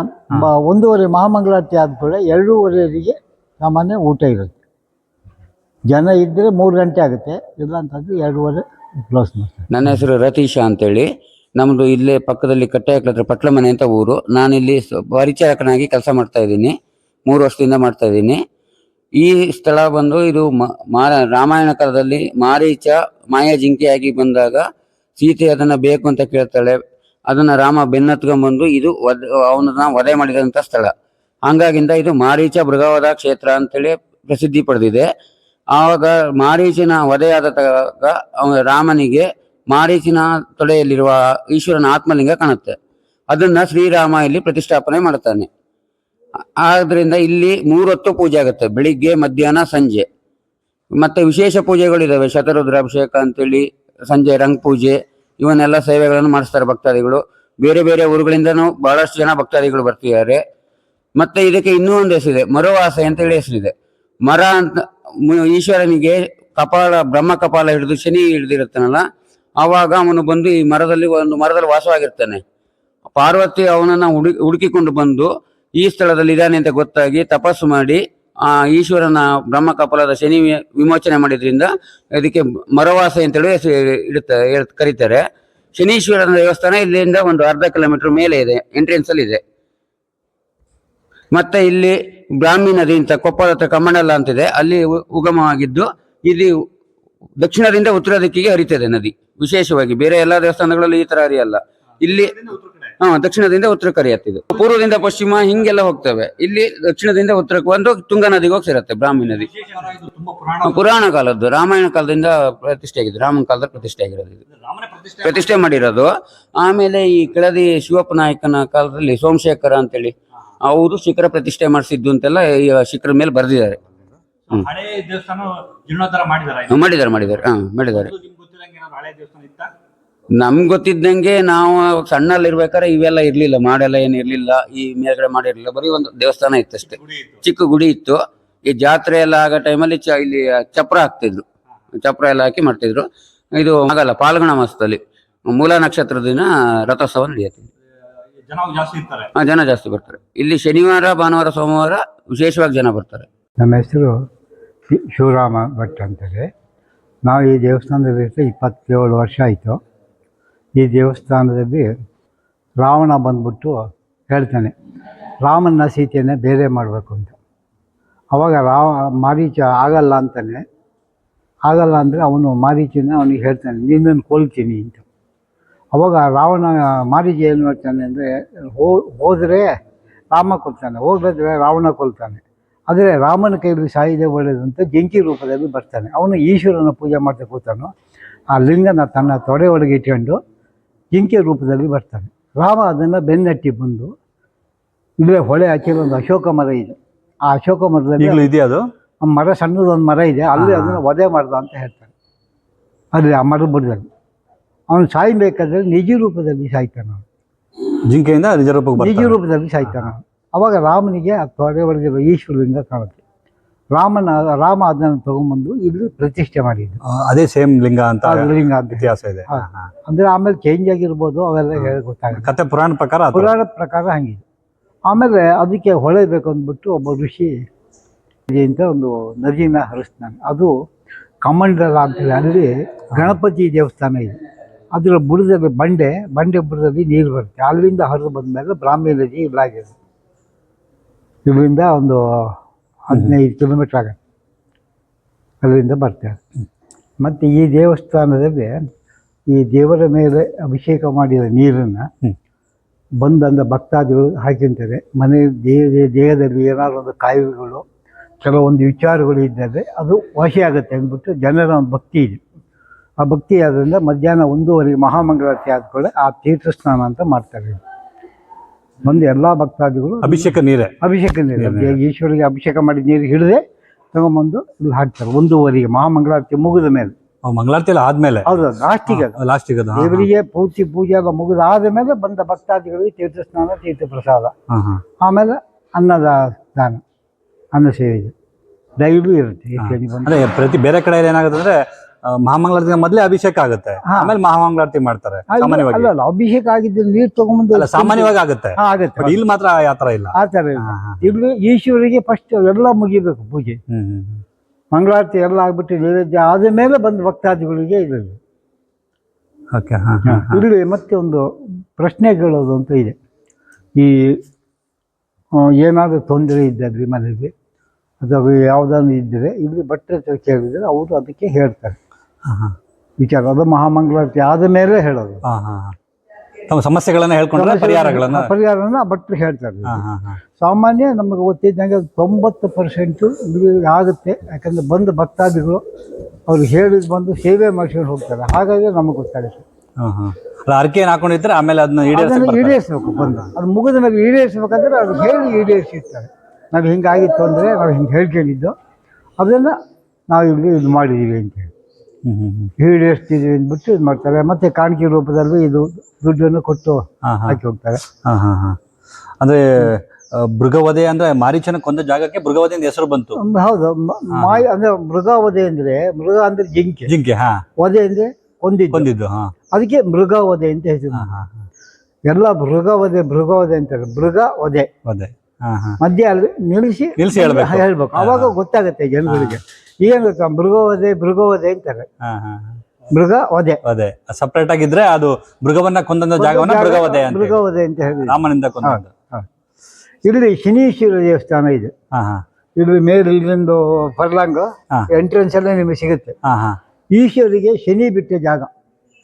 ಒಂದೂವರೆ ಮಹಾಮಂಗಳಾರತಿ ಆದ ಕೂಡ ಎರಡೂವರೆಗೆ ಸಾಮಾನ್ಯ ಊಟ ಇರುತ್ತೆ. ಜನ ಇದ್ದರೆ ಮೂರು ಗಂಟೆ ಆಗುತ್ತೆ. ಇಲ್ಲ ಅಂತಂದರೆ ಎರಡೂವರೆ ಕ್ಲೋಸ್ ಮಾಡ್ತಾರೆ. ನನ್ನ ಹೆಸರು ರತೀಶ ಅಂತೇಳಿ. ನಮ್ಮದು ಇಲ್ಲೇ ಪಕ್ಕದಲ್ಲಿ ಕಟ್ಟೆಯಕ್ಲ ಪಟ್ಲ ಮನೆ ಅಂತ ಊರು. ನಾನಿಲ್ಲಿ ಪರಿಚಾರಕನಾಗಿ ಕೆಲಸ ಮಾಡ್ತಾ ಇದ್ದೀನಿ. ಮೂರು ವರ್ಷದಿಂದ ಮಾಡ್ತಾ ಇದ್ದೀನಿ. ಈ ಸ್ಥಳ ಬಂದು ಇದು ರಾಮಾಯಣ ಕಾಲದಲ್ಲಿ ಮಾರೀಚ, ಮಾಯಾ ಜಿಂಕೆಯಾಗಿ ಬಂದಾಗ ಸೀತೆ ಅದನ್ನ ಬೇಕು ಅಂತ ಕೇಳ್ತಾಳೆ. ಅದನ್ನ ರಾಮ ಬೆನ್ನತ್ಕೊಂಡ್ಬಂದು ಇದು ಅವನನ್ನ ವಧೆ ಮಾಡಿದಂತ ಸ್ಥಳ. ಹಂಗಾಗಿಂದ ಇದು ಮಾರೀಚ ಮೃಗವಧ ಕ್ಷೇತ್ರ ಅಂತೇಳಿ ಪ್ರಸಿದ್ಧಿ ಪಡೆದಿದೆ. ಆವಾಗ ಮಾರೀಚನ ಅವನ ರಾಮನಿಗೆ ಮಾರೀಚಿನ ತೊಡೆಯಲ್ಲಿರುವ ಈಶ್ವರನ ಆತ್ಮಲಿಂಗ ಕಾಣುತ್ತೆ. ಅದನ್ನ ಶ್ರೀರಾಮ ಇಲ್ಲಿ ಪ್ರತಿಷ್ಠಾಪನೆ ಮಾಡ್ತಾನೆ. ಆದ್ರಿಂದ ಇಲ್ಲಿ ಮೂರೊತ್ತು ಪೂಜೆ ಆಗುತ್ತೆ. ಬೆಳಿಗ್ಗೆ, ಮಧ್ಯಾಹ್ನ, ಸಂಜೆ. ಮತ್ತೆ ವಿಶೇಷ ಪೂಜೆಗಳಿದ್ದಾವೆ ಶತರುದ್ರಾಭಿಷೇಕ ಅಂತೇಳಿ, ಸಂಜೆ ರಂಗ್ ಪೂಜೆ, ಇವನ್ನೆಲ್ಲ ಸೇವೆಗಳನ್ನು ಮಾಡಿಸ್ತಾರೆ ಭಕ್ತಾದಿಗಳು. ಬೇರೆ ಬೇರೆ ಊರುಗಳಿಂದನೂ ಬಹಳಷ್ಟು ಜನ ಭಕ್ತಾದಿಗಳು ಬರ್ತಿದ್ದಾರೆ. ಮತ್ತೆ ಇದಕ್ಕೆ ಇನ್ನೂ ಒಂದು ಹೆಸರಿದೆ. ಮರುವಾಸೆ ಅಂತ ಹೇಳಿ ಹೆಸರಿದೆ. ಮರ ಅಂತ, ಈಶ್ವರನಿಗೆ ಕಪಾಲ ಬ್ರಹ್ಮ ಕಪಾಲ ಹಿಡಿದು ಶನಿ ಹಿಡಿದಿರುತ್ತಾನಲ್ಲ ಆವಾಗ ಅವನು ಬಂದು ಈ ಮರದಲ್ಲಿ ಒಂದು ಮರದಲ್ಲಿ ವಾಸವಾಗಿರ್ತಾನೆ. ಪಾರ್ವತಿ ಅವನನ್ನು ಹುಡುಕಿ ಹುಡುಕಿಕೊಂಡು ಬಂದು ಈ ಸ್ಥಳದಲ್ಲಿ ಇದ್ದಾನೆ ಅಂತ ಗೊತ್ತಾಗಿ ತಪಸ್ಸು ಮಾಡಿ, ಆ ಈಶ್ವರನ ಬ್ರಹ್ಮ ಕಪಲದ ಶನಿ ವಿಮೋಚನೆ ಮಾಡಿದ್ರಿಂದ ಇದಕ್ಕೆ ಮರವಾಸ ಅಂತೇಳಿ ಇಡುತ್ತೆ ಕರೀತಾರೆ. ಶನೀಶ್ವರನ ದೇವಸ್ಥಾನ ಇಲ್ಲಿಂದ ಒಂದು ಅರ್ಧ ಕಿಲೋಮೀಟರ್ ಮೇಲೆ ಇದೆ ಎಂಟ್ರೆನ್ಸ್ ಅಲ್ಲಿ ಇದೆ. ಮತ್ತೆ ಇಲ್ಲಿ ಬ್ರಾಹ್ಮಿ ನದಿ ಅಂತ ಕೊಪ್ಪಳ ಹತ್ರ ಕಮ್ಮಣಲ್ಲ ಅಂತಿದೆ ಅಲ್ಲಿ ಉಗಮವಾಗಿದ್ದು, ಇಲ್ಲಿ ದಕ್ಷಿಣದಿಂದ ಉತ್ತರ ದಿಕ್ಕಿಗೆ ಹರಿತದೆ ನದಿ. ವಿಶೇಷವಾಗಿ ಬೇರೆ ಎಲ್ಲಾ ದೇವಸ್ಥಾನಗಳಲ್ಲಿ ಈ ತರ ಹರಿಯಲ್ಲ. ಇಲ್ಲಿ ಹಾ ದಕ್ಷಿಣದಿಂದ ಉತ್ತರಕ್ಕೆ ಹರಿಯತ್ತಿದೆ. ಪೂರ್ವದಿಂದ ಪಶ್ಚಿಮ ಹಿಂಗೆಲ್ಲ ಹೋಗ್ತವೆ. ಇಲ್ಲಿ ದಕ್ಷಿಣದಿಂದ ಉತ್ತರಕ್ಕೆ ಒಂದು ತುಂಗಾ ನದಿಗೆ ಹೋಗಿ ಸೇರತ್ತೆ ಬ್ರಾಹ್ಮಿ ನದಿ. ಪುರಾಣ ಕಾಲದ್ದು ರಾಮಾಯಣ ಕಾಲದಿಂದ ಪ್ರತಿಷ್ಠೆ ಆಗಿದೆ. ರಾಮನ ಕಾಲದ ಪ್ರತಿಷ್ಠೆ ಆಗಿರೋದು ಇದು. ಪ್ರತಿಷ್ಠೆ ಮಾಡಿರೋದು. ಆಮೇಲೆ ಈ ಕೆಳದಿ ಶಿವಪ್ಪ ನಾಯಕನ ಕಾಲದಲ್ಲಿ ಸೋಮಶೇಖರ ಅಂತೇಳಿ ಅವರು ಶಿಖರ ಪ್ರತಿಷ್ಠೆ ಮಾಡಿಸಿದ್ದು ಅಂತೆಲ್ಲ ಈ ಶಿಖರ ಮೇಲೆ ಬರೆದಿದ್ದಾರೆ. ಮಾಡಿದ್ದಾರೆ ಮಾಡಿದ್ದಾರೆ. ಹಾ ಮಾಡಿದ್ದಾರೆ. ನಿಮ್ಗೆ ಗೊತ್ತಿದ್ದಂಗೆ ನಾವು ಸಣ್ಣಲ್ಲಿ ಇರ್ಬೇಕಾದ್ರೆ ಇವೆಲ್ಲ ಇರ್ಲಿಲ್ಲ ಮಾಡೆಲ್ಲ ಏನ್ ಇರ್ಲಿಲ್ಲ ಈ ಮೇಲ್ಗಡೆ ಮಾಡಿರ್ಲಿಲ್ಲ ಬರೀ ಒಂದು ದೇವಸ್ಥಾನ ಇತ್ತು ಅಷ್ಟೇ. ಚಿಕ್ಕ ಗುಡಿ ಇತ್ತು. ಈ ಜಾತ್ರೆ ಎಲ್ಲ ಆಗೋ ಟೈಮಲ್ಲಿ ಚ ಇಲ್ಲಿ ಚಪ್ರ ಹಾಕ್ತಿದ್ರು. ಚಪ್ರ ಎಲ್ಲ ಹಾಕಿ ಮಾಡ್ತಿದ್ರು. ಇದು ಆಗಲ್ಲ ಪಾಲ್ಗುಣ ಮಾಸದಲ್ಲಿ ಮೂಲ ನಕ್ಷತ್ರ ದಿನ ರಥೋತ್ಸವ ನಡೆಯುತ್ತೆ. ಜನ ಜಾಸ್ತಿ ಇರ್ತಾರೆ. ಜನ ಜಾಸ್ತಿ ಬರ್ತಾರೆ. ಇಲ್ಲಿ ಶನಿವಾರ ಭಾನುವಾರ ಸೋಮವಾರ ವಿಶೇಷವಾಗಿ ಜನ ಬರ್ತಾರೆ. ನಮ್ಮ ಹೆಸರು ಶಿವರಾಮ ಭಟ್ ಅಂತೇಳಿ. ನಾವು ಈ ದೇವಸ್ಥಾನದಲ್ಲಿ ಇಪ್ಪತ್ತೇಳು ವರ್ಷ ಆಯಿತು. ಈ ದೇವಸ್ಥಾನದಲ್ಲಿ ರಾವಣ ಬಂದ್ಬಿಟ್ಟು ಹೇಳ್ತಾನೆ, ರಾಮನ ಸೀತೆಯನ್ನೇ ಬೇರೆ ಮಾಡಬೇಕು ಅಂತ. ಅವಾಗ ರಾವ, ಮಾರೀಚ ಆಗಲ್ಲ ಅಂತಾನೆ. ಆಗಲ್ಲ ಅಂದರೆ ಅವನು ಮಾರೀಚನ ಅವನಿಗೆ ಹೇಳ್ತಾನೆ, ನಿನ್ನನ್ನು ಕೊಲ್ತೀನಿ ಅಂತ. ಅವಾಗ ರಾವಣ, ಮಾರೀಚ ಏನು ಮಾಡ್ತಾನೆ ಅಂದರೆ ಹೋದರೆ ರಾಮ ಕೊಲ್ತಾನೆ ಹೋಗದ್ರೆ ರಾವಣ ಕೊಲ್ತಾನೆ. ಆದರೆ ರಾಮನ ಕೈಯಲ್ಲಿ ಸಾಯಿದೆ ಒಳ್ಳೆಯದಂತ ಜಂಕಿ ರೂಪದಲ್ಲಿ ಬರ್ತಾನೆ. ಅವನು ಈಶ್ವರನ ಪೂಜೆ ಮಾಡ್ತಾ ಕೂತಾನು. ಆ ಲಿಂಗನ ತನ್ನ ತೊಡೆ ಒಳಗೆ ಇಟ್ಕೊಂಡು ಜಿಂಕೆ ರೂಪದಲ್ಲಿ ಬರ್ತಾನೆ. ರಾಮ ಅದನ್ನು ಬೆನ್ನಟ್ಟಿ ಬಂದು ಇಲ್ಲೇ ಹೊಳೆ ಹಾಕಿರೋ ಒಂದು ಅಶೋಕ ಮರ ಇದೆ. ಆ ಅಶೋಕ ಮರದಲ್ಲಿ ಇದೆ ಇದೆಯಾ ಅದು? ಆ ಮರ ಸಣ್ಣದೊಂದು ಮರ ಇದೆ. ಅಲ್ಲಿ. ಅದನ್ನು ವಧೆ ಮಾಡ್ದ ಅಂತ ಹೇಳ್ತಾನೆ ಅಲ್ಲಿ ಆ ಮರದ ಬುಡದಲ್ಲಿ. ಅವನು ಸಾಯಿಬೇಕಾದ್ರೆ ನಿಜ ರೂಪದಲ್ಲಿ ಸಾಯ್ತಾನ ಜಿಂಕೆಯಿಂದ ನಿಜ ರೂಪಕ್ಕೆ ನಿಜ ರೂಪದಲ್ಲಿ ಸಾಯ್ತಾನೆ ಅವಾಗ ರಾಮನಿಗೆ ಆ ತೊಡೆ ಒಳಗೆ ಈಶ್ವರಲಿಂಗ ಕಾಣುತ್ತೆ. ರಾಮನ ರಾಮ ಅದನ್ನು ತಗೊಂಬಂದು ಇಲ್ಲಿ ಪ್ರತಿಷ್ಠೆ ಮಾಡಿದ್ದು. ಅದೇ ಸೇಮ್ ಲಿಂಗ ಅಂತ ಲಿಂಗ ಅಂತ. ಇತಿಹಾಸ ಇದೆ. ಅಂದ್ರೆ ಆಮೇಲೆ ಚೇಂಜ್ ಆಗಿರ್ಬೋದು ಅವೆಲ್ಲ ಹೇಳಿ ಗೊತ್ತಾಗುತ್ತೆ ಕತೆ ಪುರಾಣ ಪ್ರಕಾರ. ಪುರಾಣ ಪ್ರಕಾರ ಹಂಗಿದೆ ಆಮೇಲೆ ಅದಕ್ಕೆ ಹೊಳೆಬೇಕು ಅಂದ್ಬಿಟ್ಟು ಒಬ್ಬ ಋಷಿ ಅಂತ ಒಂದು ನದಿನ ಹರಿಸ್ತಾನೆ. ಅದು ಕಮಂಡಲ ಅಂತೇಳಿ ಅಲ್ಲಿ ಗಣಪತಿ ದೇವಸ್ಥಾನ ಇದೆ. ಅದರ ಬುಡದಲ್ಲಿ ಬಂಡೆ ಬಂಡೆ ಬುಡದಲ್ಲಿ ನೀರು ಬರುತ್ತೆ. ಅಲ್ಲಿಂದ ಹರಿದು ಬಂದಮೇಲೆ ಬ್ರಾಹ್ಮಿ ನದಿ ಇಲ್ಲಾಗಿದೆ ಇಲ್ಲಿಂದ ಒಂದು ಹದಿನೈದು ಕಿಲೋಮೀಟ್ರ್ ಆಗುತ್ತೆ ಅಲ್ಲಿಂದ ಬರ್ತಾರೆ. ಮತ್ತು ಈ ದೇವಸ್ಥಾನದಲ್ಲಿ ಈ ದೇವರ ಮೇಲೆ ಅಭಿಷೇಕ ಮಾಡಿದ ನೀರನ್ನು. ಬಂದಂದ ಭಕ್ತಾದಿಗಳು ಹಾಕಿಂತಾರೆ ಮನೆ ದೇಹ ದೇಹದಲ್ಲಿ ಏನಾದರೂ ಒಂದು ಕಾಯಿಲೆಗಳು ಕೆಲವೊಂದು ವಿಚಾರಗಳು ಇದ್ದರೆ ಅದು ವಾಸಿಯಾಗುತ್ತೆ ಅಂದ್ಬಿಟ್ಟು ಜನರ ಒಂದು ಭಕ್ತಿ ಇದೆ. ಆ ಭಕ್ತಿ ಆದ್ದರಿಂದ ಮಧ್ಯಾಹ್ನ ಒಂದೂವರೆಗೆ ಮಹಾಮಂಗಳಾರತಿ ಆದ ಕೂಡ ಆ ತೀರ್ಥ ಸ್ನಾನ ಅಂತ ಮಾಡ್ತಾರೆ. ಬಂದು ಎಲ್ಲ ಭಕ್ತಾದಿಗಳು ಅಭಿಷೇಕ ನೀರೇ. ಅಭಿಷೇಕ ನೀರು. ಈಶ್ವರಿಗೆ ಅಭಿಷೇಕ ಮಾಡಿ ನೀರು ಹಿಡಿದೆ ತಗೊಂಬಂದು ಇಲ್ಲಿ ಹಾಕ್ತಾರೆ. ಒಂದೂವರೆಗೆ ಮಹಾಮಂಗಳಾರತಿ ಮುಗಿದ ಮೇಲೆ. ಮಂಗಳಾರತಿ ಎಲ್ಲ ಆದ್ಮೇಲೆ. ಹೌದು ಲಾಸ್ಟಿಗೆ ಲಾಸ್ಟಿಗೆ ದೇವರಿಗೆ ಪೂರ್ತಿ ಪೂಜೆ ಎಲ್ಲ ಮುಗಿದ ಮೇಲೆ ಬಂದ ಭಕ್ತಾದಿಗಳಿಗೆ ತೀರ್ಥ ಸ್ನಾನ ತೀರ್ಥ ಪ್ರಸಾದ. ಆಮೇಲೆ ಅನ್ನದ ದಾನ ಅನ್ನ ಸೇವೆ ಇದೆ ಇರುತ್ತೆ. ಪ್ರತಿ ಬೇರೆ ಕಡೆ ಏನಾಗುತ್ತೆ ಅಂದ್ರೆ ಮಹಾಮಂಗಳಾರತಿ ಮೊದಲೇ ಅಭಿಷೇಕ ಆಗುತ್ತೆ. ಆಮೇಲೆ ಮಹಾಮಂಗಳಾರತಿ ಮಾಡ್ತಾರೆ ಸಾಮಾನ್ಯವಾಗಿ ಅಲ್ಲ ಅಭಿಷೇಕ ಆಗಿದ್ದು ನೀರು ತಗೊಂಡ್ಬಂದು ಅಲ್ಲ ಸಾಮಾನ್ಯವಾಗಿ ಆಗುತ್ತೆ ಆಗುತ್ತೆ ಇಲ್ಲಿ ಮಾತ್ರ ಆ ತರ ಇಲ್ಲ ಆ ತರ ಇಲ್ಲ. ಇಲ್ಲಿ ಈಶ್ವರಿಗೆ ಫಸ್ಟ್ ಎಲ್ಲ ಮುಗಿಬೇಕು ಪೂಜೆ. ಮಂಗಳಾರತಿ ಎಲ್ಲ ಆಗ್ಬಿಟ್ಟು ನೈವೇದ್ಯ ಆದ ಮೇಲೆ ಬಂದು ಭಕ್ತಾದಿಗಳಿಗೆ ಇರಲಿ. ಇಲ್ಲಿ ಮತ್ತೆ ಒಂದು ಪ್ರಶ್ನೆ ಕೇಳೋದು ಅಂತ ಇದೆ ಈ ಏನಾದರೂ ತೊಂದರೆ ಇದ್ದಾದ್ರೆ ಮನೆಯಲ್ಲಿ ಅಥವಾ ಯಾವುದಾದ್ರು ಇದ್ದರೆ ಇಲ್ಲಿ ಬಟ್ಟೆ ಹತ್ರ ಕೇಳಿದರೆ ಅವರು ಅದಕ್ಕೆ ಹೇಳ್ತಾರೆ. ವಿಚಾರ. ಅದು ಮಹಾಮಂಗಳಾರತಿ ಆದ ಮೇಲೆ ಹೇಳೋದು. ಹಾ, ಹಾ, ಹಾ. ತಮ್ಮ ಸಮಸ್ಯೆಗಳನ್ನ ಹೇಳ್ಕೊಂಡ್ರೆ ಪರಿಹಾರಗಳನ್ನ ಪರಿಹಾರನ ಭಟ್ರು ಹೇಳ್ತಾರೆ. ಹಾ, ಹಾ, ಹಾ. ಸಾಮಾನ್ಯ ನಮಗೆ ಗೊತ್ತಿದ್ದಂಗೆ ತೊಂಬತ್ತು ಪರ್ಸೆಂಟು ಆಗುತ್ತೆ. ಯಾಕಂದ್ರೆ ಬಂದ ಭಕ್ತಾದಿಗಳು ಅವ್ರು ಹೇಳಿದ್ ಬಂದು ಸೇವೆ ಮಾಡ್ಕೊಂಡು ಹೋಗ್ತಾರೆ. ಹಾಗಾಗಿ ನಮಗೆ ಗೊತ್ತಾಗುತ್ತೆ. ಹಾ, ಹಾ. ಅಲ್ಲ ಅರ್ಕೆ ಹಾಕೊಂಡಿದ್ರೆ ಆಮೇಲೆ ಅದನ್ನ ಈಡೇರಿಸಬೇಕು ಈಡೇರಿಸಿ ಈಡೇರಿಸ್ಬೇಕು ಬಂದು. ಅದು ಮುಗಿದ ಮೇಲೆ ಈಡೇರಿಸ್ಬೇಕಂದ್ರೆ ಅದು ಹೇಳಿ ಈಡೇರಿಸಿರ್ತಾರೆ. ನಾವು ಹಿಂಗಾಗಿತ್ತು ಅಂದರೆ ನಾವು ಹಿಂಗೆ ಹೇಳ್ಕೊಂಡಿದ್ದು. ಅದನ್ನು ನಾವು ಇಲ್ಲಿ ಇದು ಮಾಡಿದ್ದೀವಿ ಅಂತೇಳಿ ಈಡೇರಿಸ್ತಿದ್ದೀವಿ ಅಂದ್ಬಿಟ್ಟು ಇದು ಮಾಡ್ತಾರೆ. ಮತ್ತೆ ಕಾಣಿಕೆ ರೂಪದಲ್ಲಿ ಇದು ದುಡ್ಡನ್ನು ಕೊಟ್ಟು. ಹಾಕಿ ಹೋಗ್ತಾರೆ. ಅಂದ್ರೆ ಮೃಗವಧೆ ಅಂದ್ರೆ ಮಾರೀಚನ ಕೊಂದ ಜಾಗಕ್ಕೆ ಮೃಗವಧೆ ಅಂತ ಹೆಸರು ಬಂತು. ಹೌದು. ಮಾಯ ಅಂದ್ರೆ ಮೃಗ ಅಂದ್ರೆ ಮೃಗ ಅಂದ್ರೆ ಜಿಂಕೆ. ಜಿಂಕೆ ಹಾ. ವಧೆ ಅಂದ್ರೆ ಕೊಂದಿದ್ದು. ಕೊಂದಿದ್ದು ಹಾ. ಅದಕ್ಕೆ ಮೃಗವಧೆ ಅಂತ ಹೆಸರು. ಎಲ್ಲ ಮೃಗವಧೆ ಮೃಗವಧೆ ಮೃಗ ವಧೆ ಅಂತಾರೆ. ಮೃಗ ವಧೆ. ವಧೆ ಹಾ ಹಾ. ಮಧ್ಯ ಅಲ್ಲಿ ನಿಲ್ಲಿಸಿ ನಿಲ್ಸಿ ಹೇಳ್ಬೇಕು. ಹೇಳ್ಬೇಕು. ಅವಾಗ ಗೊತ್ತಾಗುತ್ತೆ ಜನಗಳಿಗೆ. ಏನ್ ಗೊತ್ತಾ ಮೃಗವಧೆ ಮೃಗವಧೆ ಅಂತಾರೆ. ಹಾ ಹಾ. ಮೃಗ ವಧೆ. ವಧೆ. ಸಪರೇಟ್ ಆಗಿದ್ರೆ ಅದು ಮೃಗವನ್ನ ಕೊಂದಂತ ಜಾಗವನ್ನ ಮೃಗವಧೆ ಅಂತ ಮೃಗ ಮೃಗವಧೆ ಅಂತ ಹೇಳಿ. ರಾಮನಿಂದ ಕೊಂದದ್ದು ಇಲ್ಲಿ ಶನೀಶ್ವರ ದೇವಸ್ಥಾನ ಇದೆ. ಹಾ ಹಾ. ಇಲ್ಲಿ ಮೇಲೆ ಇಲ್ಲಿಂದು ಫರ್ಲಾಂಗ್. ಎಂಟ್ರೆನ್ಸ್ ಎಲ್ಲ ನಿಮಗೆ ಸಿಗುತ್ತೆ. ಹಾ ಹಾ. ಈಶ್ವರಿಗೆ ಶನಿ ಬಿಟ್ಟ ಜಾಗ.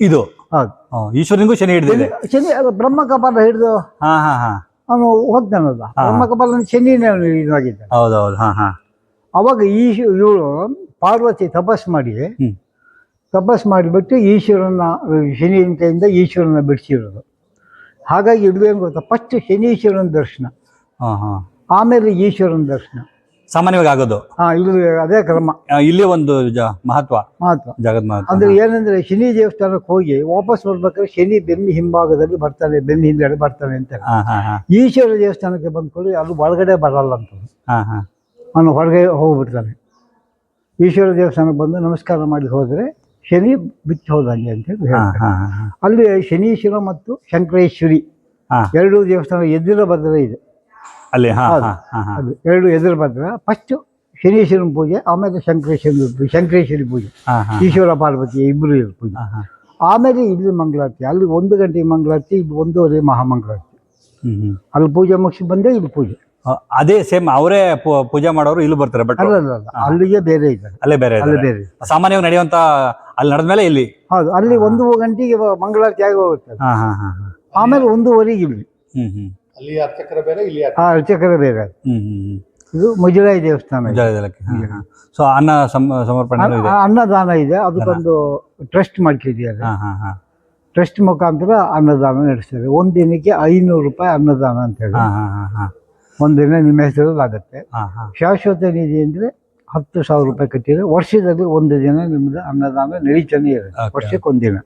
ಇದು? ಹೌದು. ಈಶ್ವರನಿಗೂ ಶನಿ ಹಿಡಿದಿದೆ. ಶನಿ ಅದು ಬ್ರಹ್ಮ ಕಪಾಲ ಹಿಡಿದು ಹಾ ಹಾ ಹಾ. ಅವನು ಹೋಗ್ತಾನಲ್ಲ. ಬ್ರಹ್ಮ ಕಪಾಲ ಶನಿನೇ ಅವನು ಇದಾಗಿದ್ದಾನೆ. ಹೌದೌದು ಹಾ ಹಾ. ಅವಾಗ ಈಶ ಇವಳು ಪಾರ್ವತಿ ತಪಸ್ ಮಾಡಿ ತಪಸ್ ಮಾಡಿಬಿಟ್ಟು ಈಶ್ವರನ ಶನಿಯಿಂದ ಈಶ್ವರನ ಬಿಡಿಸಿರೋದು. ಹಾಗಾಗಿ ಇಡುವೆ ಗೊತ್ತಾ? ಫಸ್ಟ್ ಶನೀಶ್ವರನ ದರ್ಶನ. ಆಮೇಲೆ ಈಶ್ವರನ ದರ್ಶನ. ಸಾಮಾನ್ಯವಾಗಿ ಆಗೋದು? ಹಾ ಇಲ್ಲಿ ಅದೇ ಕ್ರಮ. ಇಲ್ಲಿ ಒಂದು ಜ- ಮಹತ್ವ. ಮಹತ್ವ. ಜಗದ್ ಮಹತ್ವ. ಅಂದ್ರೆ ಏನಂದ್ರೆ ಶನಿ ದೇವಸ್ಥಾನಕ್ಕೆ ಹೋಗಿ ವಾಪಸ್ ಬರ್ಬೇಕಾದ್ರೆ ಶನಿ ಬೆನ್ನಿ ಹಿಂಭಾಗದಲ್ಲಿ ಬರ್ತಾನೆ ಬೆನ್ನ ಹಿಂದೆಡೆ ಬರ್ತಾನೆ ಅಂತ ಈಶ್ವರ ದೇವಸ್ಥಾನಕ್ಕೆ ಬಂದ್ಕೊಳ್ಳಿ ಅದು ಒಳಗಡೆ ಬರಲ್ಲ ಅಂತ. ಅವನು ಹೊರಗೆ ಹೋಗ್ಬಿಡ್ತಾನೆ. ಈಶ್ವರ ದೇವಸ್ಥಾನಕ್ಕೆ ಬಂದು ನಮಸ್ಕಾರ ಮಾಡಿ ಹೋದರೆ ಶನಿ ಬಿಚ್ಚಿ ಹೋದಂಗೆ ಅಂತೇಳಿ ಅಲ್ಲಿ ಶನೀಶ್ವರ ಮತ್ತು ಶಂಕರೇಶ್ವರಿ ಎರಡು ದೇವಸ್ಥಾನ ಎದುರ ಭದ್ರ ಇದೆ. ಅಲ್ಲಿ ಅದು ಎರಡು ಎದುರು ಭದ್ರ. ಫಸ್ಟು ಶನೀಶ್ವರನ ಪೂಜೆ ಆಮೇಲೆ ಶಂಕರೇಶ್ವರ ಶಂಕರೇಶ್ವರಿ ಪೂಜೆ. ಈಶ್ವರ ಪಾರ್ವತಿ ಇಬ್ಬರು ಇರೋ ಪೂಜೆ ಆಮೇಲೆ ಇಲ್ಲಿ ಮಂಗಳಾರತಿ ಅಲ್ಲಿ ಒಂದು ಗಂಟೆ ಮಂಗಳಾರತಿ ಇಲ್ಲಿ ಒಂದೂವರೆ ಮಹಾಮಂಗಳಾರತಿ. ಹ್ಮ್ ಹ್ಮ್. ಅಲ್ಲಿ ಪೂಜೆ ಮುಗಿಸಿ ಬಂದೆ ಇಲ್ಲಿ ಪೂಜೆ. ಅದೇ ಸೇಮ್ ಅವರೇ ಪೂಜೆ ಮಾಡೋರು ಇಲ್ಲಿ ಬರ್ತಾರೆ ಬಟ್ ಅಲ್ಲ ಅಲ್ಲ ಅಲ್ಲ. ಅಲ್ಲಿಗೆ ಬೇರೆ ಇದೆ. ಅಲ್ಲೇ ಬೇರೆ ಅಲ್ಲೇ ಬೇರೆ ಸಾಮಾನ್ಯವಾಗಿ ನಡೆಯುವಂತ ಅಲ್ಲಿ ನಡೆದ್ಮೇಲೆ ಇಲ್ಲಿ? ಹೌದು ಅಲ್ಲಿ ಒಂದು ಗಂಟೆಗೆ ಮಂಗಳಾರತಿ ತ್ಯಾಗ ಹೋಗುತ್ತೆ ಹಾ ಹಾ ಹಾ ಹಾ. ಆಮೇಲೆ ಒಂದೂವರೆಗೆ ಇಲ್ಲಿ ಹ್ಮ್ ಹ್ಮ್. ಅಲ್ಲಿ ಅರ್ಚಕರ ಬೇರೆ ಇಲ್ಲಿ ಹಾ ಅರ್ಚಕರ ಬೇರೆ. ಹ್ಮ್ ಹ್ಮ್ ಹ್ಮ್. ಇದು ಮುಜರಾಯಿ ದೇವಸ್ಥಾನ ಸೊ ಅನ್ನ ಸಮ- ಸಮರ್ಪಣೆ ಇದೆ? ಅನ್ನದಾನ ಇದೆ. ಅದಕ್ಕೊಂದು ಟ್ರಸ್ಟ್ ಮಾಡ್ಕಿದ್ದಾರೆ ಹಾ ಹಾ ಹಾ. ಟ್ರಸ್ಟ್ ಮುಖಾಂತರ ಅನ್ನದಾನ ನಡೆಸ್ತಾರೆ. ಒಂದ್ ದಿನಕ್ಕೆ ಐನೂರು ರೂಪಾಯಿ ಅನ್ನದಾನ ಅಂತ ಹೇಳಿ. ಹಾ ಒಂದಿನ ನಿಮ್ಮ ಹೆಸರಲ್ಲಿ ಆಗುತ್ತೆ. ಹಾ ಹಾ. ಶಾಶ್ವತ ನಿಧಿ ಅಂದ್ರೆ ಹತ್ತು ಸಾವಿರ ರೂಪಾಯಿ ಕಟ್ಟಿದ್ರೆ ವರ್ಷದಲ್ಲಿ ಒಂದು ದಿನ ನಿಮ್ದು ಅನ್ನದಾನ ನಡೀತಾನೆ ಇರುತ್ತೆ. ವರ್ಷಕ್ಕೆ ಒಂದಿನ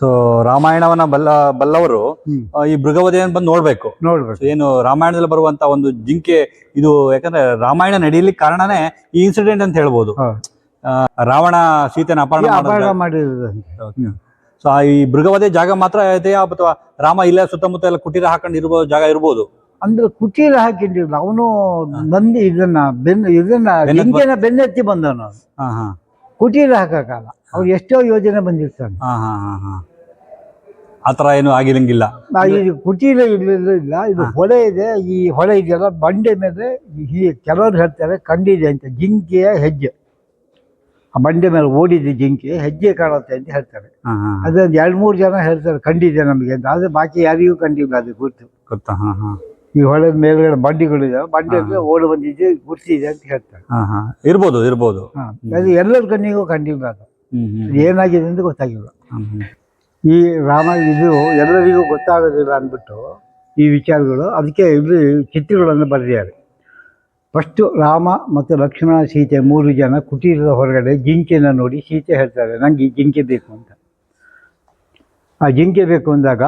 ಸೊ ರಾಮಾಯಣವನ್ನ ಬಲ್ಲ ಬಲ್ಲವರು ಈ ಮೃಗವಧೆಯನ್ನು ಬಂದು ನೋಡ್ಬೇಕು. ನೋಡ್ಬೇಕು. ಏನು ರಾಮಾಯಣದಲ್ಲಿ ಬರುವಂತ ಒಂದು ಜಿಂಕೆ ಇದು ಯಾಕಂದ್ರೆ ರಾಮಾಯಣ ನಡೀಲಿಕ್ಕೆ ಕಾರಣನೇ ಈ ಇನ್ಸಿಡೆಂಟ್ ಅಂತ ಹೇಳ್ಬೋದು. ರಾವಣ ಸೀತೆನ ಅಪಹರಣ ಮಾಡಿದ ಅಪಹರಣ ಮಾಡಿರೋದು ಸೊ ಈ ಮೃಗವಧೆ ಜಾಗ ಮಾತ್ರ ಇದೆಯಾ ಅಥವಾ ರಾಮ ಇಲ್ಲ ಸುತ್ತಮುತ್ತ ಎಲ್ಲ ಕುಟೀರ ಹಾಕೊಂಡು ಇರ್ಬೋದು ಜಾಗ ಇರ್ಬೋದು. ಅಂದ್ರೆ ಕುಟೀರ ಹಾಕಿಟ್ಟಿಲ್ಲ ಅವನು ಬಂದು ಇದನ್ನ ಬೆನ್ನ ಇದನ್ನ ಹಿಂಗೇನ ಜಿಂಕೆನ ಬೆನ್ನೆತ್ತಿ ಬಂದವನು ಹಾ ಹಾ. ಕುಟೀರ ಹಾಕಕ್ಕಾಗಲ್ಲ. ಅವ್ರು ಎಷ್ಟೋ ಯೋಜನೆ ಬಂದಿರ್ತಾನೆ ಆತರ ಏನು ಆಗಿರಂಗಿಲ್ಲ. ಇದು ಕುಟೀರ ಇಲ್ಲ ಇಲ್ಲ. ಇದು ಹೊಳೆ ಇದೆ. ಈ ಹೊಳೆ ಇದೆಯಲ್ಲ ಬಂಡೆ ಮೇಲೆ ಈ ಕೆಲವರು ಹೇಳ್ತಾರೆ ಕಂಡಿದೆ ಅಂತ. ಜಿಂಕೆಯ ಹೆಜ್ಜೆ. ಆ ಬಂಡೆ ಮೇಲೆ ಓಡಿದೆ ಜಿಂಕೆ ಹೆಜ್ಜೆ ಕಾಣುತ್ತೆ ಅಂತ ಹೇಳ್ತಾರೆ. ಅದೊಂದು ಎರಡು ಮೂರು ಜನ ಹೇಳ್ತಾರೆ ಕಂಡಿದೆ ನಮಗೆ ಅಂತ. ಆದ್ರೆ ಬಾಕಿ ಯಾರಿಗೂ ಕಂಡಿಲ್ಲ ಅದು ಗೊತ್ತು ಗೊತ್ತಾ? ಹಾ ಹಾ. ಈ ಹೊಳೆ ಮೇಲ್ಗಡೆ ಬಂಡಿಗಳಿದಾವೆ ಬಂಡೆಯಲ್ಲಿ ಓಡಿ ಬಂದಿದೆ ಗುರ್ತಿದೆ ಅಂತ ಹೇಳ್ತಾರೆ. ಹಾ ಹಾ. ಇರ್ಬೋದು ಇರ್ಬೋದು. ಹಾ. ಅದು ಎಲ್ಲರ ಕಣ್ಣಿಗೂ ಕಂಡಿಲ್ಲ ಅದು. ಹ್ಮ್ ಹ್ಮ್ ಅದು ಏನಾಗಿದೆ ಅಂತ ಗೊತ್ತಾಗಿಲ್ಲ. ಹ್ಮ್ ಹ್ಮ್. ಈ ರಾಮ ಇದು ಎಲ್ಲರಿಗೂ ಗೊತ್ತಾಗೋದಿಲ್ಲ ಅಂದ್ಬಿಟ್ಟು ಈ ವಿಚಾರಗಳು ಅದಕ್ಕೆ ಇಲ್ಲಿ ಚಿತ್ರಗಳನ್ನು ಬರೆದಿದ್ದಾರೆ. ಫಸ್ಟು ರಾಮ ಮತ್ತು ಲಕ್ಷ್ಮಣ ಸೀತೆ ಮೂರು ಜನ ಕುಟೀರದ ಹೊರಗಡೆ ಜಿಂಕೆನ ನೋಡಿ ಸೀತೆ ಹೇಳ್ತಾರೆ ನಂಗೆ ಈ ಜಿಂಕೆ ಬೇಕು ಅಂತ. ಆ ಜಿಂಕೆ ಬೇಕು ಅಂದಾಗ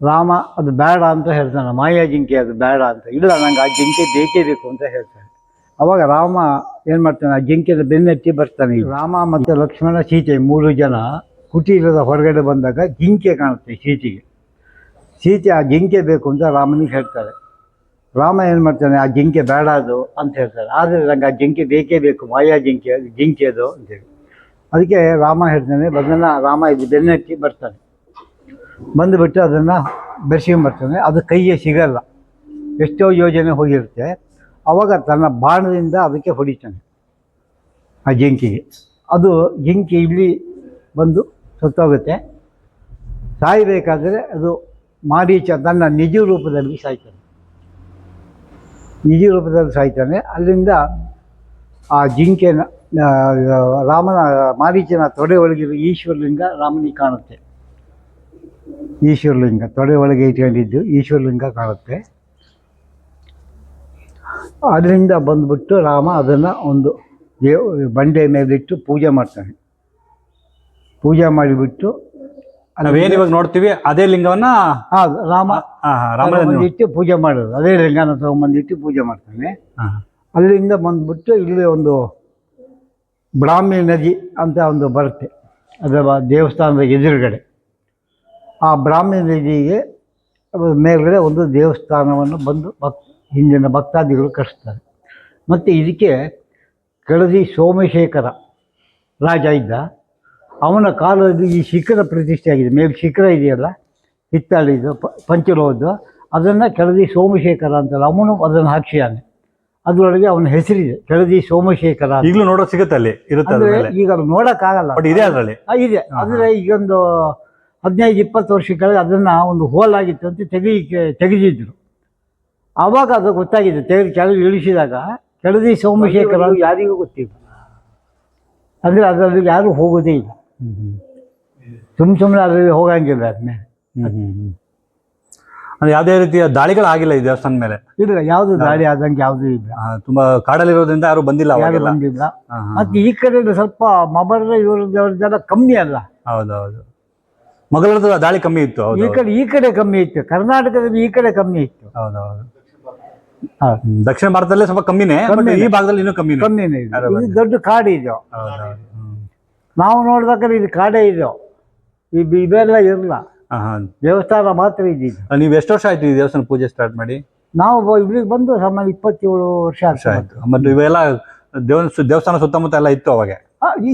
ರಾಮ, ಅದು ಬೇಡ ಅಂತ ಹೇಳ್ತಾನೆ. ಮಾಯಾ ಜಿಂಕೆ ಅದು ಬೇಡ ಅಂತ. ಇಲ್ಲ, ನಂಗೆ ಆ ಜಿಂಕೆ ಬೇಕೇ ಬೇಕು ಅಂತ ಹೇಳ್ತಾನೆ. ಅವಾಗ ರಾಮ ಏನು ಮಾಡ್ತಾನೆ? ಆ ಜಿಂಕೆದ ಬೆನ್ನೆತ್ತಿ ಬರ್ತಾನೆ. ರಾಮ ಮತ್ತು ಲಕ್ಷ್ಮಣ ಸೀತೆ ಮೂರು ಜನ ಕುಟೀರದ ಹೊರಗಡೆ ಬಂದಾಗ ಜಿಂಕೆ ಕಾಣುತ್ತೆ ಸೀತೆಗೆ. ಸೀತೆ ಆ ಜಿಂಕೆ ಬೇಕು ಅಂತ ರಾಮನಿಗೆ ಹೇಳ್ತಾರೆ. ರಾಮ ಏನು ಮಾಡ್ತಾನೆ? ಆ ಜಿಂಕೆ ಬೇಡ ಅದು ಅಂತ ಹೇಳ್ತಾರೆ. ಆದರೆ ನಂಗೆ ಆ ಜಿಂಕೆ ಬೇಕೇ ಬೇಕು. ಮಾಯಾ ಜಿಂಕೆ ಜಿಂಕೆ ಅದು ಅಂತೇಳಿ ಅದಕ್ಕೆ ರಾಮ ಹೇಳ್ತಾನೆ, ಬಂದನ ರಾಮ ಇದು ಬೆನ್ನಟ್ಟಿ ಬರ್ತಾನೆ. ಬಂದುಬಿಟ್ಟು ಅದನ್ನು ಬೆರೆಸ್ಕೊಂಬರ್ತಾನೆ ಅದು ಕೈಗೆ ಸಿಗಲ್ಲ. ಎಷ್ಟೋ ಯೋಜನೆ ಹೋಗಿರುತ್ತೆ. ಅವಾಗ ತನ್ನ ಬಾಣದಿಂದ ಅದಕ್ಕೆ ಹೊಡಿತಾನೆ. ಆ ಜಿಂಕಿಗೆ. ಅದು ಜಿಂಕಿ ಇಲ್ಲಿ ಬಂದು ಸತ್ತೋಗುತ್ತೆ. ಸಾಯಬೇಕಾದರೆ ಅದು ಮಾರೀಚ ತನ್ನ ನಿಜ ರೂಪದಲ್ಲಿ ಸಾಯ್ತಾನೆ. ನಿಜ ರೂಪದಲ್ಲಿ ಸಾಯ್ತಾನೆ. ಅಲ್ಲಿಂದ ಆ ಜಿಂಕೆನ ರಾಮನ, ಮಾರೀಚನ ತೊಡೆ ಒಳಗಿರೋ ಈಶ್ವರಲಿಂಗ ರಾಮನಿಗೆ ಕಾಣುತ್ತೆ. ಈಶ್ವರಲಿಂಗ ತೊಡೆ ಒಳಗೆ ಇಟ್ಕೊಂಡಿದ್ದು ಈಶ್ವರಲಿಂಗ ಕಾಣುತ್ತೆ. ಅದರಿಂದ ಬಂದ್ಬಿಟ್ಟು ರಾಮ ಅದನ್ನು ಒಂದು ದೇವ್ ಬಂಡೆ ಮೇಲಿಟ್ಟು ಪೂಜೆ ಮಾಡ್ತಾನೆ. ಪೂಜೆ ಮಾಡಿಬಿಟ್ಟು ನಾವೇನು ಇವಾಗ ನೋಡ್ತೀವಿ ಅದೇ ಲಿಂಗವನ್ನ ರಾಮ ರಾಮನ ತಗೊಂಬಂದಿಟ್ಟು ಪೂಜೆ ಮಾಡೋದು. ಅದೇ ಲಿಂಗನ ತಗೊಂಬಂದಿಟ್ಟು ಪೂಜೆ ಮಾಡ್ತಾನೆ. ಅಲ್ಲಿಂದ ಬಂದ್ಬಿಟ್ಟು ಇಲ್ಲಿ ಒಂದು ಬ್ರಾಹ್ಮಿ ನದಿ ಅಂತ ಒಂದು ಬರುತ್ತೆ. ಅದರ ದೇವಸ್ಥಾನದ ಎದುರುಗಡೆ. ಆ ಬ್ರಾಹ್ಮಣರಿಗೆ ಮೇಲ್ಗಡೆ ಒಂದು ದೇವಸ್ಥಾನವನ್ನು ಬಂದು ಭಕ್ ಹಿಂದಿನ ಭಕ್ತಾದಿಗಳು ಕಟ್ಟಿಸ್ತಾರೆ ಮತ್ತು ಇದಕ್ಕೆ ಕೆಳದಿ ಸೋಮಶೇಖರ ರಾಜ ಇದ್ದ. ಅವನ ಕಾಲದಲ್ಲಿ ಈ ಶಿಖರ ಪ್ರತಿಷ್ಠೆ ಆಗಿದೆ. ಮೇಲೆ ಶಿಖರ ಇದೆಯಲ್ಲ ಹಿತ್ತಾಳಿದು ಪ ಪಂಚಲೋಹದ್ದು. ಅದನ್ನು ಕೆಳದಿ ಸೋಮಶೇಖರ ಅಂತಲ್ಲ ಅವನು ಅದನ್ನು ಹಾಕ್ಸಿಯಾನೆ. ಅದರೊಳಗೆ ಅವನ ಹೆಸರಿದೆ ಕೆಳದಿ ಸೋಮಶೇಖರ. ಈಗಲೂ ನೋಡೋಕೆ ಸಿಗುತ್ತೆ ಅಲ್ಲಿ ಇರುತ್ತೆ ಈಗ ನೋಡೋಕ್ಕಾಗಲ್ಲ. ಇದೆ ಅದರಲ್ಲಿ. ಇದೆ. ಅಂದರೆ ಈಗೊಂದು ಹದಿನೈದು ಇಪ್ಪತ್ತು ವರ್ಷ ಕೆಳಗೆ ಅದನ್ನು ಒಂದು ಹೋಲ್ ಆಗಿತ್ತು ಅಂತ ತೆಗಿ ತೆಗೆದಿದ್ರು. ಆವಾಗ ಅದು ಗೊತ್ತಾಗಿದೆ ತೆಗೆದು ಕೆಳಗೆ ಇಳಿಸಿದಾಗ ಕೆಳದಿ ಸೋಮಶೇಖರ್ ಅವರು ಯಾರಿಗೂ ಗೊತ್ತಿಲ್ಲ. ಅಂದರೆ ಅದರಲ್ಲಿ ಯಾರು ಹೋಗೋದೇ ಇಲ್ಲ. ಸುಮ್ಮ ಸುಮ್ಮನೆ ಅದರಲ್ಲಿ ಹೋಗಂಗಿಲ್ಲ ಅದ್ಮೇಲೆ ಅಂದ್ರೆ ಯಾವುದೇ ರೀತಿಯ ದಾಳಿಗಳಾಗಿಲ್ಲ ಈ ದೇವಸ್ಥಾನ ಮೇಲೆ? ಇಲ್ಲ ಯಾವುದು ದಾಳಿ ಆದಂಗೆ ಯಾವುದೂ ಇಲ್ಲ. ತುಂಬಾ ಕಾಡಲ್ಲಿರೋದ್ರಿಂದ ಯಾರು ಬಂದಿಲ್ಲ ಯಾರು ಬಂದಿಲ್ಲ. ಮತ್ತೆ ಈ ಕಡೆ ಸ್ವಲ್ಪ ಮೊಬೈಲ್ ಇವ್ರದ್ದು ಕಮ್ಮಿ ಅಲ್ಲ. ಹೌದೌದು. ಮೊಘಲರದ ದಾಳಿ ಕಮ್ಮಿ ಇತ್ತು ಈ ಹೌದು ಕಡೆ ಈ ಕಡೆ ಕಮ್ಮಿ ಇತ್ತು. ಕರ್ನಾಟಕದಲ್ಲಿ ಈ ಕಡೆ ಕಮ್ಮಿ ಇತ್ತು. ಹೌದೌದು ಹಾ. ಹ್ಮ್. ದಕ್ಷಿಣ ಭಾರತದಲ್ಲೇ ಸ್ವಲ್ಪ ಕಮ್ಮಿನೇ. ಈ ಭಾಗದಲ್ಲಿ ಇನ್ನೂ ಕಮ್ಮಿನೇ. ಕಮ್ಮಿನೇ ಇದೆ. ಇದು ದೊಡ್ಡ ಕಾಡು ಇದು. ಹೌದೌದು ಹ್ಮ್. ನಾವು ನೋಡ್ಬೇಕಾದ್ರೆ ಇದು ಕಾಡೇ ಇದು. ಈ ಬಿ- ಇವೆಲ್ಲ ಇರಲ್ಲ. ಹಾ, ಹಾ. ದೇವಸ್ಥಾನ ಮಾತ್ರ ಇದ್ದಿದ್ದು ನೀವು ಎಷ್ಟು ವರ್ಷ ಆಯ್ತು ಈ ದೇವಸ್ಥಾನ ಪೂಜೆ ಸ್ಟಾರ್ಟ್ ಮಾಡಿ? ನಾವು ಬ- ಇಲ್ಲಿಗೆ ಬಂದು ಸಾಮಾನ್ಯ ಇಪ್ಪತ್ತೇಳು ವರ್ಷ ವರ್ಷ ಆಗ್ತದೆ ಆಯ್ತು. ಮತ್ತೆ. ಇವೆಲ್ಲ ದೇವ ದೇವಸ್ಥಾನ ಸುತ್ತಮುತ್ತ ಎಲ್ಲ ಇತ್ತು ಅವಾಗ?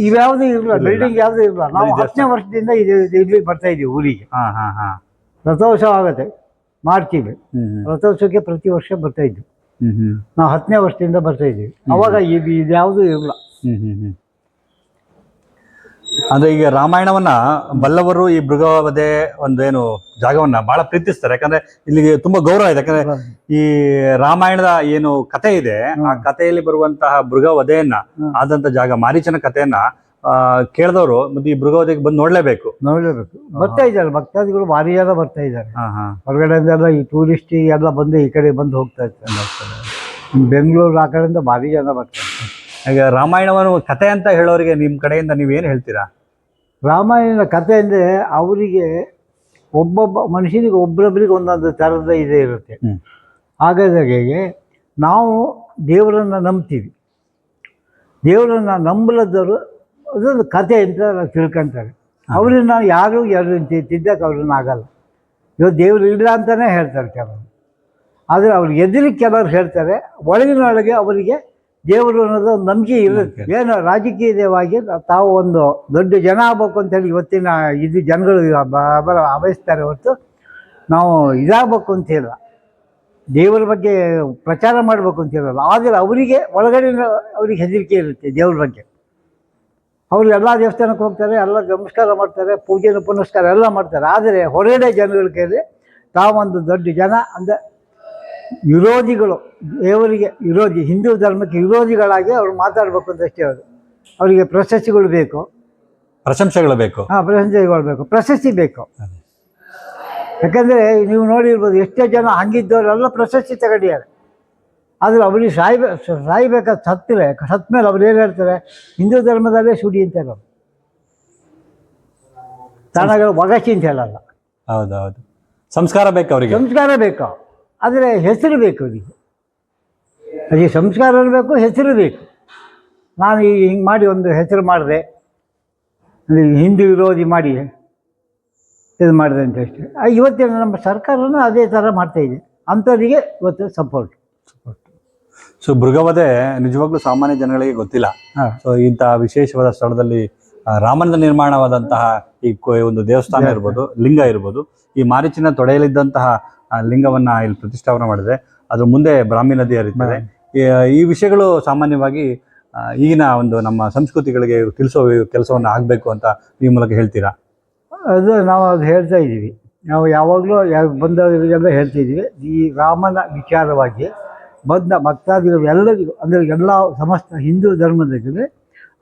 ಇವ್ಯಾವುದೂ ಇರಲ್ಲ. ಬಿಲ್ಡಿಂಗ್ ಯಾವುದೂ ಇರಲ್ಲ ನಾವು ಹತ್ತನೇ ವರ್ಷದಿಂದ ಇದು ಇಲ್ಲಿಗೆ ಬರ್ತಾ ಇದೀವಿ ಊರಿಗೆ. ಹಾ ಹಾ ಹಾ. ರಥೋತ್ಸವ ಆಗುತ್ತೆ ಮಾಡ್ತೀವಿ. ರಥೋತ್ಸವಕ್ಕೆ ಪ್ರತಿ ವರ್ಷ ಬರ್ತಾ ಇದ್ವಿ. ನಾವು ಹತ್ತನೇ ವರ್ಷದಿಂದ ಬರ್ತಾ ಇದೀವಿ. ಅವಾಗ ಇದು ಇದ್ಯಾವುದೂ ಇರಲ್ಲ ಹ್ಮ್ ಹ್ಮ್ ಹ್ಮ್. ಅಂದ್ರೆ ಈಗ ರಾಮಾಯಣವನ್ನ ಬಲ್ಲವರು ಈ ಮೃಗವಧೆ ಒಂದೇನು ಜಾಗವನ್ನ ಬಹಳ ಪ್ರೀತಿಸ್ತಾರೆ. ಯಾಕಂದ್ರೆ ಇಲ್ಲಿಗೆ ತುಂಬಾ ಗೌರವ ಇದೆ. ಯಾಕಂದ್ರೆ ಈ ರಾಮಾಯಣದ ಏನು ಕತೆ ಇದೆ ಆ ಕಥೆಯಲ್ಲಿ ಬರುವಂತಹ ಮೃಗವಧೆಯನ್ನ. ಆದಂತ ಜಾಗ ಮಾರೀಚನ ಕಥೆಯನ್ನ ಆ ಕೇಳಿದವರು ಮತ್ತೆ ಈ ಮೃಗವಧೆಗೆ ಬಂದು ನೋಡ್ಲೇಬೇಕು. ನೋಡ್ಲೇಬೇಕು. ಬರ್ತಾ ಇದ್ದಾರೆ. ಭಕ್ತಾದಿಗಳು ಭಾರಿ ಬರ್ತಾ ಇದ್ದಾರೆ. ಹೊರಗಡೆಯಿಂದೆಲ್ಲ ಈ ಟೂರಿಸ್ಟ್ ಎಲ್ಲ ಬಂದು ಈ ಕಡೆ ಬಂದು ಹೋಗ್ತಾ ಇರ್ತಾರೆ ಬೆಂಗಳೂರು ಆ ಕಡೆಯಿಂದ ಭಾರಿ ಜನ ಬರ್ತಾರೆ ಈಗ ರಾಮಾಯಣವನ್ನು ಕತೆ ಅಂತ ಹೇಳೋರಿಗೆ ನಿಮ್ಮ ಕಡೆಯಿಂದ ನೀವೇನು ಹೇಳ್ತೀರಾ? ರಾಮಾಯಣದ ಕಥೆ ಅಂದರೆ ಅವರಿಗೆ ಒಬ್ಬೊಬ್ಬ ಮನುಷ್ಯನಿಗೆ ಒಬ್ಬರೊಬ್ಬರಿಗೆ ಒಂದೊಂದು ಥರದ ಇದೇ ಇರುತ್ತೆ. ಹಾಗಾದಾಗೆ ನಾವು ದೇವರನ್ನು ನಂಬ್ತೀವಿ. ದೇವರನ್ನು ನಂಬಲದವರು ಅದೊಂದು ಕಥೆ ಅಂತ ತಿಳ್ಕೊಂತಾರೆ. ಅವ್ರನ್ನ ಯಾರು ಯಾರು ತಿದ್ದಕ್ಕೆ ಅವ್ರನ್ನ ಆಗಲ್ಲ. ಇವತ್ತು ದೇವರು ಇಲ್ಲ ಅಂತಲೇ ಹೇಳ್ತಾರೆ ಕೆಲವರು. ಆದರೆ ಅವ್ರಿಗೆ ಎದುರಿಗೆ ಕೆಲವರು ಹೇಳ್ತಾರೆ ಒಳಗಿನೊಳಗೆ ಅವರಿಗೆ ದೇವರು ಅನ್ನೋದು ಒಂದು ನಂಬಿಕೆ ಇರುತ್ತೆ. ಏನು ರಾಜಕೀಯವಾಗಿ ತಾವು ಒಂದು ದೊಡ್ಡ ಜನ ಆಗ್ಬೇಕು ಅಂತೇಳಿ ಇವತ್ತಿನ ಇದು ಜನಗಳು ಬ- ಭಾವಿಸ್ತಾರೆ ಹೊರತು ನಾವು ಇದಾಗಬೇಕು ಅಂತ ಇಲ್ಲ ದೇವರ ಬಗ್ಗೆ ಪ್ರಚಾರ ಮಾಡಬೇಕು ಅಂತ ಹೇಳಲ್ಲ. ಆದರೆ ಅವರಿಗೆ ಒಳಗಡೆ ಅವ್ರಿಗೆ ಹೆದರಿಕೆ ಇರುತ್ತೆ ದೇವ್ರ ಬಗ್ಗೆ. ಅವರು ಎಲ್ಲ ದೇವಸ್ಥಾನಕ್ಕೆ ಹೋಗ್ತಾರೆ ಎಲ್ಲ ನಮಸ್ಕಾರ ಮಾಡ್ತಾರೆ ಪೂಜೆ ಪುನಸ್ಕಾರ ಎಲ್ಲ ಮಾಡ್ತಾರೆ. ಆದರೆ ಹೊರಗಡೆ ಜನಗಳ ಕೈಲಿ ತಾವೊಂದು ದೊಡ್ಡ ಜನ ಅಂದರೆ ವಿರೋಧಿಗಳು ದೇವರಿಗೆ ವಿರೋಧಿ ಹಿಂದೂ ಧರ್ಮಕ್ಕೆ ವಿರೋಧಿಗಳಾಗಿ ಅವರು ಮಾತಾಡಬೇಕು ಅಂತ ಅಷ್ಟೇ ಅವರು. ಅವರಿಗೆ ಪ್ರಶಸ್ತಿಗಳು ಬೇಕು. ಪ್ರಶಂಸೆಗಳು ಬೇಕು. ಹಾಂ ಪ್ರಶಂಸೆಗಳು ಬೇಕು. ಪ್ರಶಸ್ತಿ ಬೇಕು. ಯಾಕಂದರೆ ನೀವು ನೋಡಿರ್ಬೋದು ಎಷ್ಟೇ ಜನ ಹಂಗಿದ್ದವರೆಲ್ಲ ಪ್ರಶಸ್ತಿ ತಗಡಿಯಾರೆ ಆದರೆ ಅವ್ರಿಗೆ ಸಾಯ್ಬೇ ಸಾಯ್ಬೇಕಾದ ಸತ್ತರೆ ಸತ್ತ ಮೇಲೆ ಅವ್ರು ಏನು ಹೇಳ್ತಾರೆ? ಹಿಂದೂ ಧರ್ಮದಲ್ಲೇ ಸುಡಿ ಅಂತಾರೆ ಹೇಳೋದು ತಾಣಗಳು ಒಗಚಿ ಅಂತ ಹೇಳಲ್ಲ. ಹೌದೌದು. ಸಂಸ್ಕಾರ ಬೇಕು ಅವರಿಗೆ. ಸಂಸ್ಕಾರ ಬೇಕು. ಆದರೆ ಹೆಸರು ಬೇಕು ಅದಕ್ಕೆ. ಅದಕ್ಕೆ ಸಂಸ್ಕಾರ ಇರಬೇಕು ಹೆಸರು ಬೇಕು. ನಾನು ಈ ಹಿಂಗೆ ಮಾಡಿ ಒಂದು ಹೆಸರು ಮಾಡಿದೆ. ಹಿಂದೂ ವಿರೋಧಿ ಮಾಡಿ ಇದು ಮಾಡಿದೆ ಅಂತ ಅಷ್ಟೇ ಇವತ್ತಿನ ನಮ್ಮ ಸರ್ಕಾರನೂ ಅದೇ ಥರ ಮಾಡ್ತಾಯಿದೆ ಅಂಥವರಿಗೆ ಇವತ್ತು ಸಪೋರ್ಟ್ ಸಪೋರ್ಟ್ ಸೊ ಮೃಗವಧೆ ನಿಜವಾಗ್ಲೂ ಸಾಮಾನ್ಯ ಜನಗಳಿಗೆ ಗೊತ್ತಿಲ್ಲ. ಹಾಂ. ಸೊ ಇಂತಹ ವಿಶೇಷವಾದ ಸ್ಥಳದಲ್ಲಿ ರಾಮನ ನಿರ್ಮಾಣವಾದಂತಹ ಈ ಒಂದು ದೇವಸ್ಥಾನ ಇರ್ಬೋದು ಲಿಂಗ ಇರ್ಬೋದು ಈ ಮಾರಿಚಿನ ತೊಡೆಯಲಿದ್ದಂತಹ ಆ ಲಿಂಗವನ್ನ ಇಲ್ಲಿ ಪ್ರತಿಷ್ಠಾಪನೆ ಮಾಡಿದೆ. ಅದು ಮುಂದೆ ಬ್ರಾಹ್ಮಿ ನದಿ ಹರಿತದೆ. ಈ- ವಿಷಯಗಳು ಸಾಮಾನ್ಯವಾಗಿ ಈಗಿನ ಒಂದು ನಮ್ಮ ಸಂಸ್ಕೃತಿಗಳಿಗೆ ತಿಳಿಸೋ ಕೆಲಸವನ್ನು ಆಗಬೇಕು ಅಂತ ಈ ಮೂಲಕ ಹೇಳ್ತೀರಾ? ಅದು ನಾವು ಅದು ಹೇಳ್ತಾ ಇದ್ದೀವಿ. ನಾವು ಯಾವಾಗಲೂ ಯಾವ ಬಂದವರಿಗೆಲ್ಲ ಹೇಳ್ತಿದ್ದೀವಿ ಈ ರಾಮನ ವಿಚಾರವಾಗಿ ಬಂದ ಭಕ್ತಾದಿಗಳು ಎಲ್ಲರಿಗೂ, ಅಂದರೆ ಎಲ್ಲ ಸಮಸ್ತ ಹಿಂದೂ ಧರ್ಮದಲ್ಲಿ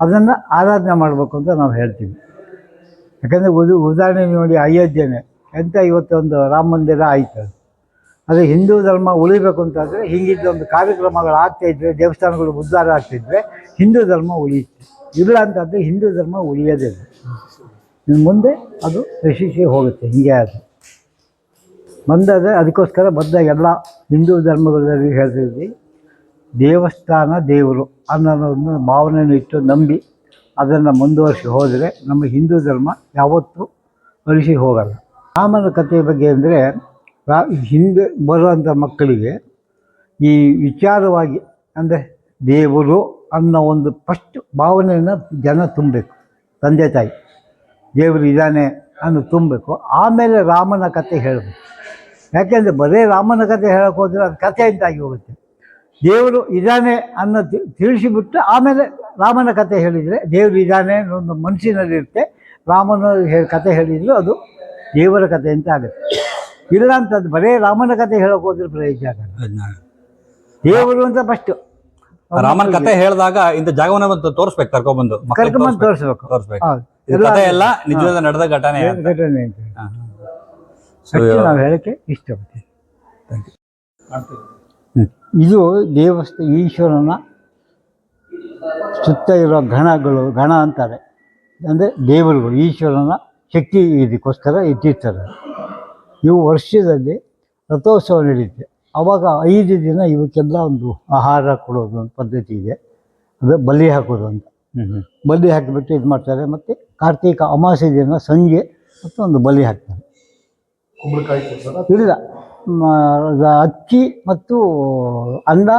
ಅದನ್ನು ಆರಾಧನೆ ಮಾಡಬೇಕು ಅಂತ ನಾವು ಹೇಳ್ತೀವಿ. ಯಾಕಂದರೆ ಉದು, ಉದಾಹರಣೆ ನೋಡಿ ಅಯೋಧ್ಯೆನೇ. ಎಂಥ ಇವತ್ತೊಂದು ರಾಮ ಮಂದಿರ ಆಯಿತು. ಅದೇ ಹಿಂದೂ ಧರ್ಮ ಉಳಿಬೇಕು ಅಂತಂದರೆ ಹಿಂಗಿದ್ದ ಒಂದು ಕಾರ್ಯಕ್ರಮಗಳು ಆಗ್ತಾಯಿದ್ರೆ ದೇವಸ್ಥಾನಗಳು ಉದ್ಧಾರ ಆಗ್ತಿದ್ರೆ ಹಿಂದೂ ಧರ್ಮ ಉಳಿಯುತ್ತೆ. ಇಲ್ಲ ಅಂತಂದರೆ ಹಿಂದೂ ಧರ್ಮ ಉಳಿಯೋದಿಲ್ಲ ಇನ್ನು ಮುಂದೆ ಅದು ನಶಿಸಿ ಹೋಗುತ್ತೆ, ಹಿಂಗೆ ಅದು ಬಂದರೆ ಅದಕ್ಕೋಸ್ಕರ ಬಂದ ಎಲ್ಲ ಹಿಂದೂ ಧರ್ಮಗಳಲ್ಲಿ ಹೇಳ್ತಿದ್ವಿ ದೇವಸ್ಥಾನ ದೇವರು ಅನ್ನೋದನ್ನು ಭಾವನೆಯನ್ನು ಇಟ್ಟು ನಂಬಿ ಅದನ್ನು ಮುಂದುವರಿಸಿ ಹೋದರೆ ನಮ್ಮ ಹಿಂದೂ ಧರ್ಮ ಯಾವತ್ತೂ ಅಳಿಸಿ ಹೋಗಲ್ಲ. ರಾಮನ ಕಥೆಯ ಬಗ್ಗೆ ಅಂದರೆ ರಾ, ಹಿಂದೆ ಬರುವಂಥ ಮಕ್ಕಳಿಗೆ ಈ ವಿಚಾರವಾಗಿ ಅಂದರೆ ದೇವರು ಅನ್ನೋ ಒಂದು ಫಸ್ಟ್ ಭಾವನೆಯನ್ನು ಜನ ತುಂಬಬೇಕು, ತಂದೆ ತಾಯಿ. ದೇವರು ಇದ್ದಾನೆ ಅನ್ನೋ ತುಂಬಬೇಕು. ಆಮೇಲೆ ರಾಮನ ಕತೆ ಹೇಳಬೇಕು. ಯಾಕೆಂದರೆ ಬರೀ ರಾಮನ ಕತೆ ಹೇಳಕ್ಕೆ ಹೋದರೆ ಅದು ಕಥೆ ಅಂತಾಗಿ ಹೋಗುತ್ತೆ. ದೇವರು ಇದ್ದಾನೆ ಅನ್ನೋ ತಿಳಿಸಿಬಿಟ್ಟು ಆಮೇಲೆ ರಾಮನ ಕತೆ ಹೇಳಿದರೆ ದೇವರು ಇದ್ದಾನೆ ಅನ್ನೋ ಒಂದು ಮನಸ್ಸಿನಲ್ಲಿರುತ್ತೆ. ರಾಮನ ಕತೆ ಹೇಳಿದ್ರು ಅದು ದೇವರ ಕತೆ ಅಂತ ಆಗುತ್ತೆ. ಇಲ್ಲ ಅಂತಂದು ಬರೇ ರಾಮನ ಕಥೆ ಹೇಳಕ್ ಹೋದ್ರೆ ಪ್ರಯೋಜನ ಆಗಲ್ಲ. ದೇವರು ಅಂತ ಫಸ್ಟ್ ರಾಮನ ಕತೆ ಹೇಳಿದಾಗ ಇಂತ ಜಾಗವನ್ನ ಬಂದು ತೋರಿಸ್ಬೇಕು ಕರ್ಕೊಂಡ್ಬಂದು ಕರ್ಕೊಂಡ್ಬಂದು ಕರ್ಕೊಂಬಂದು ತೋರಿಸ್ಬೇಕು. ತೋರಿಸ್ಬೇಕು. ಹೌದು. ಇದು ಎಲ್ಲ ನಿಜವಾದ ನಡೆದ ಘಟನೆ ಅಂತ. ಘಟನೆ ಅಂತ. ಹಾ, ಹಾ. So, ಅಷ್ಟು ನಾವು ಹೇಳಕ್ಕೆ ಇಷ್ಟಪಡ್ತೀವಿ ಇದು ದೇವಸ್ಥ ಈಶ್ವರನ ಸುತ್ತ ಇರೋ ಗಣಗಳು ಗಣ ಅಂತಾರೆ. ಅಂದರೆ ದೇವರುಗಳು ಈಶ್ವರನ ಶಕ್ತಿ ಇದಕ್ಕೋಸ್ಕರ ಇಟ್ಟಿರ್ತಾರೆ. ಇವು ವರ್ಷದಲ್ಲಿ ರಥೋತ್ಸವ ನಡೆಯುತ್ತೆ ಆವಾಗ ಐದು ದಿನ ಇವಕ್ಕೆಲ್ಲ ಒಂದು ಆಹಾರ ಕೊಡೋದು ಒಂದು ಪದ್ಧತಿ ಇದೆ. ಅದು ಬಲಿ ಹಾಕೋದು ಅಂತ. ಬಲಿ ಹಾಕಿಬಿಟ್ಟು ಇದು ಮಾಡ್ತಾರೆ. ಮತ್ತು ಕಾರ್ತೀಕ ಅಮಾವಾಸ್ಯೆ ದಿನ ಸಂಜೆ ಮತ್ತು ಒಂದು ಬಲಿ ಹಾಕ್ತಾರೆ. ಇಲ್ಲ. ಅಕ್ಕಿ ಮತ್ತು ಅನ್ನ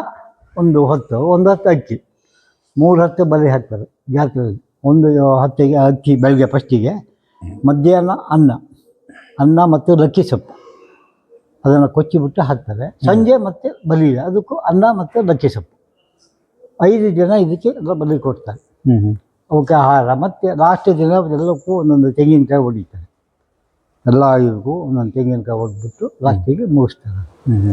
ಒಂದು ಹೊತ್ತು ಒಂದು ಹತ್ತು ಅಕ್ಕಿ. ಮೂರು ಹೊತ್ತು ಬಲಿ ಹಾಕ್ತಾರೆ ಜಾತ್ರೆಯಲ್ಲಿ. ಒಂದು ಹತ್ತಿಗೆ ಅಕ್ಕಿ ಬೆಳಗ್ಗೆ ಫಸ್ಟಿಗೆ ಮಧ್ಯಾಹ್ನ ಅನ್ನ. ಅನ್ನ ಮತ್ತು ಲಕ್ಕಿ ಸೊಪ್ಪು. ಅದನ್ನು ಕೊಚ್ಚಿಬಿಟ್ಟು ಹಾಕ್ತಾರೆ. ಸಂಜೆ ಮತ್ತು ಬಲಿ ಅದಕ್ಕೂ ಅನ್ನ ಮತ್ತು ಲಕ್ಕಿ ಸೊಪ್ಪು. ಐದು ಜನ ಇದಕ್ಕೆ ಎಲ್ಲ ಬಲಿ ಕೊಡ್ತಾರೆ. ಹ್ಮ್ ಹ್ಮ್. ಅವಕ್ಕೆ ಆಹಾರ. ಮತ್ತು ಲಾಸ್ಟ್ ದಿನ ಎಲ್ಲಕ್ಕೂ ಒಂದೊಂದು ತೆಂಗಿನಕಾಯಿ ಹೊಡಿತಾರೆ. ಎಲ್ಲ ಇದಕ್ಕೂ ಒಂದೊಂದು ತೆಂಗಿನಕಾಯಿ ಹೊಡೆದ್ಬಿಟ್ಟು ಲಾಸ್ಟಿಗೆ ಮುಗಿಸ್ತಾರೆ.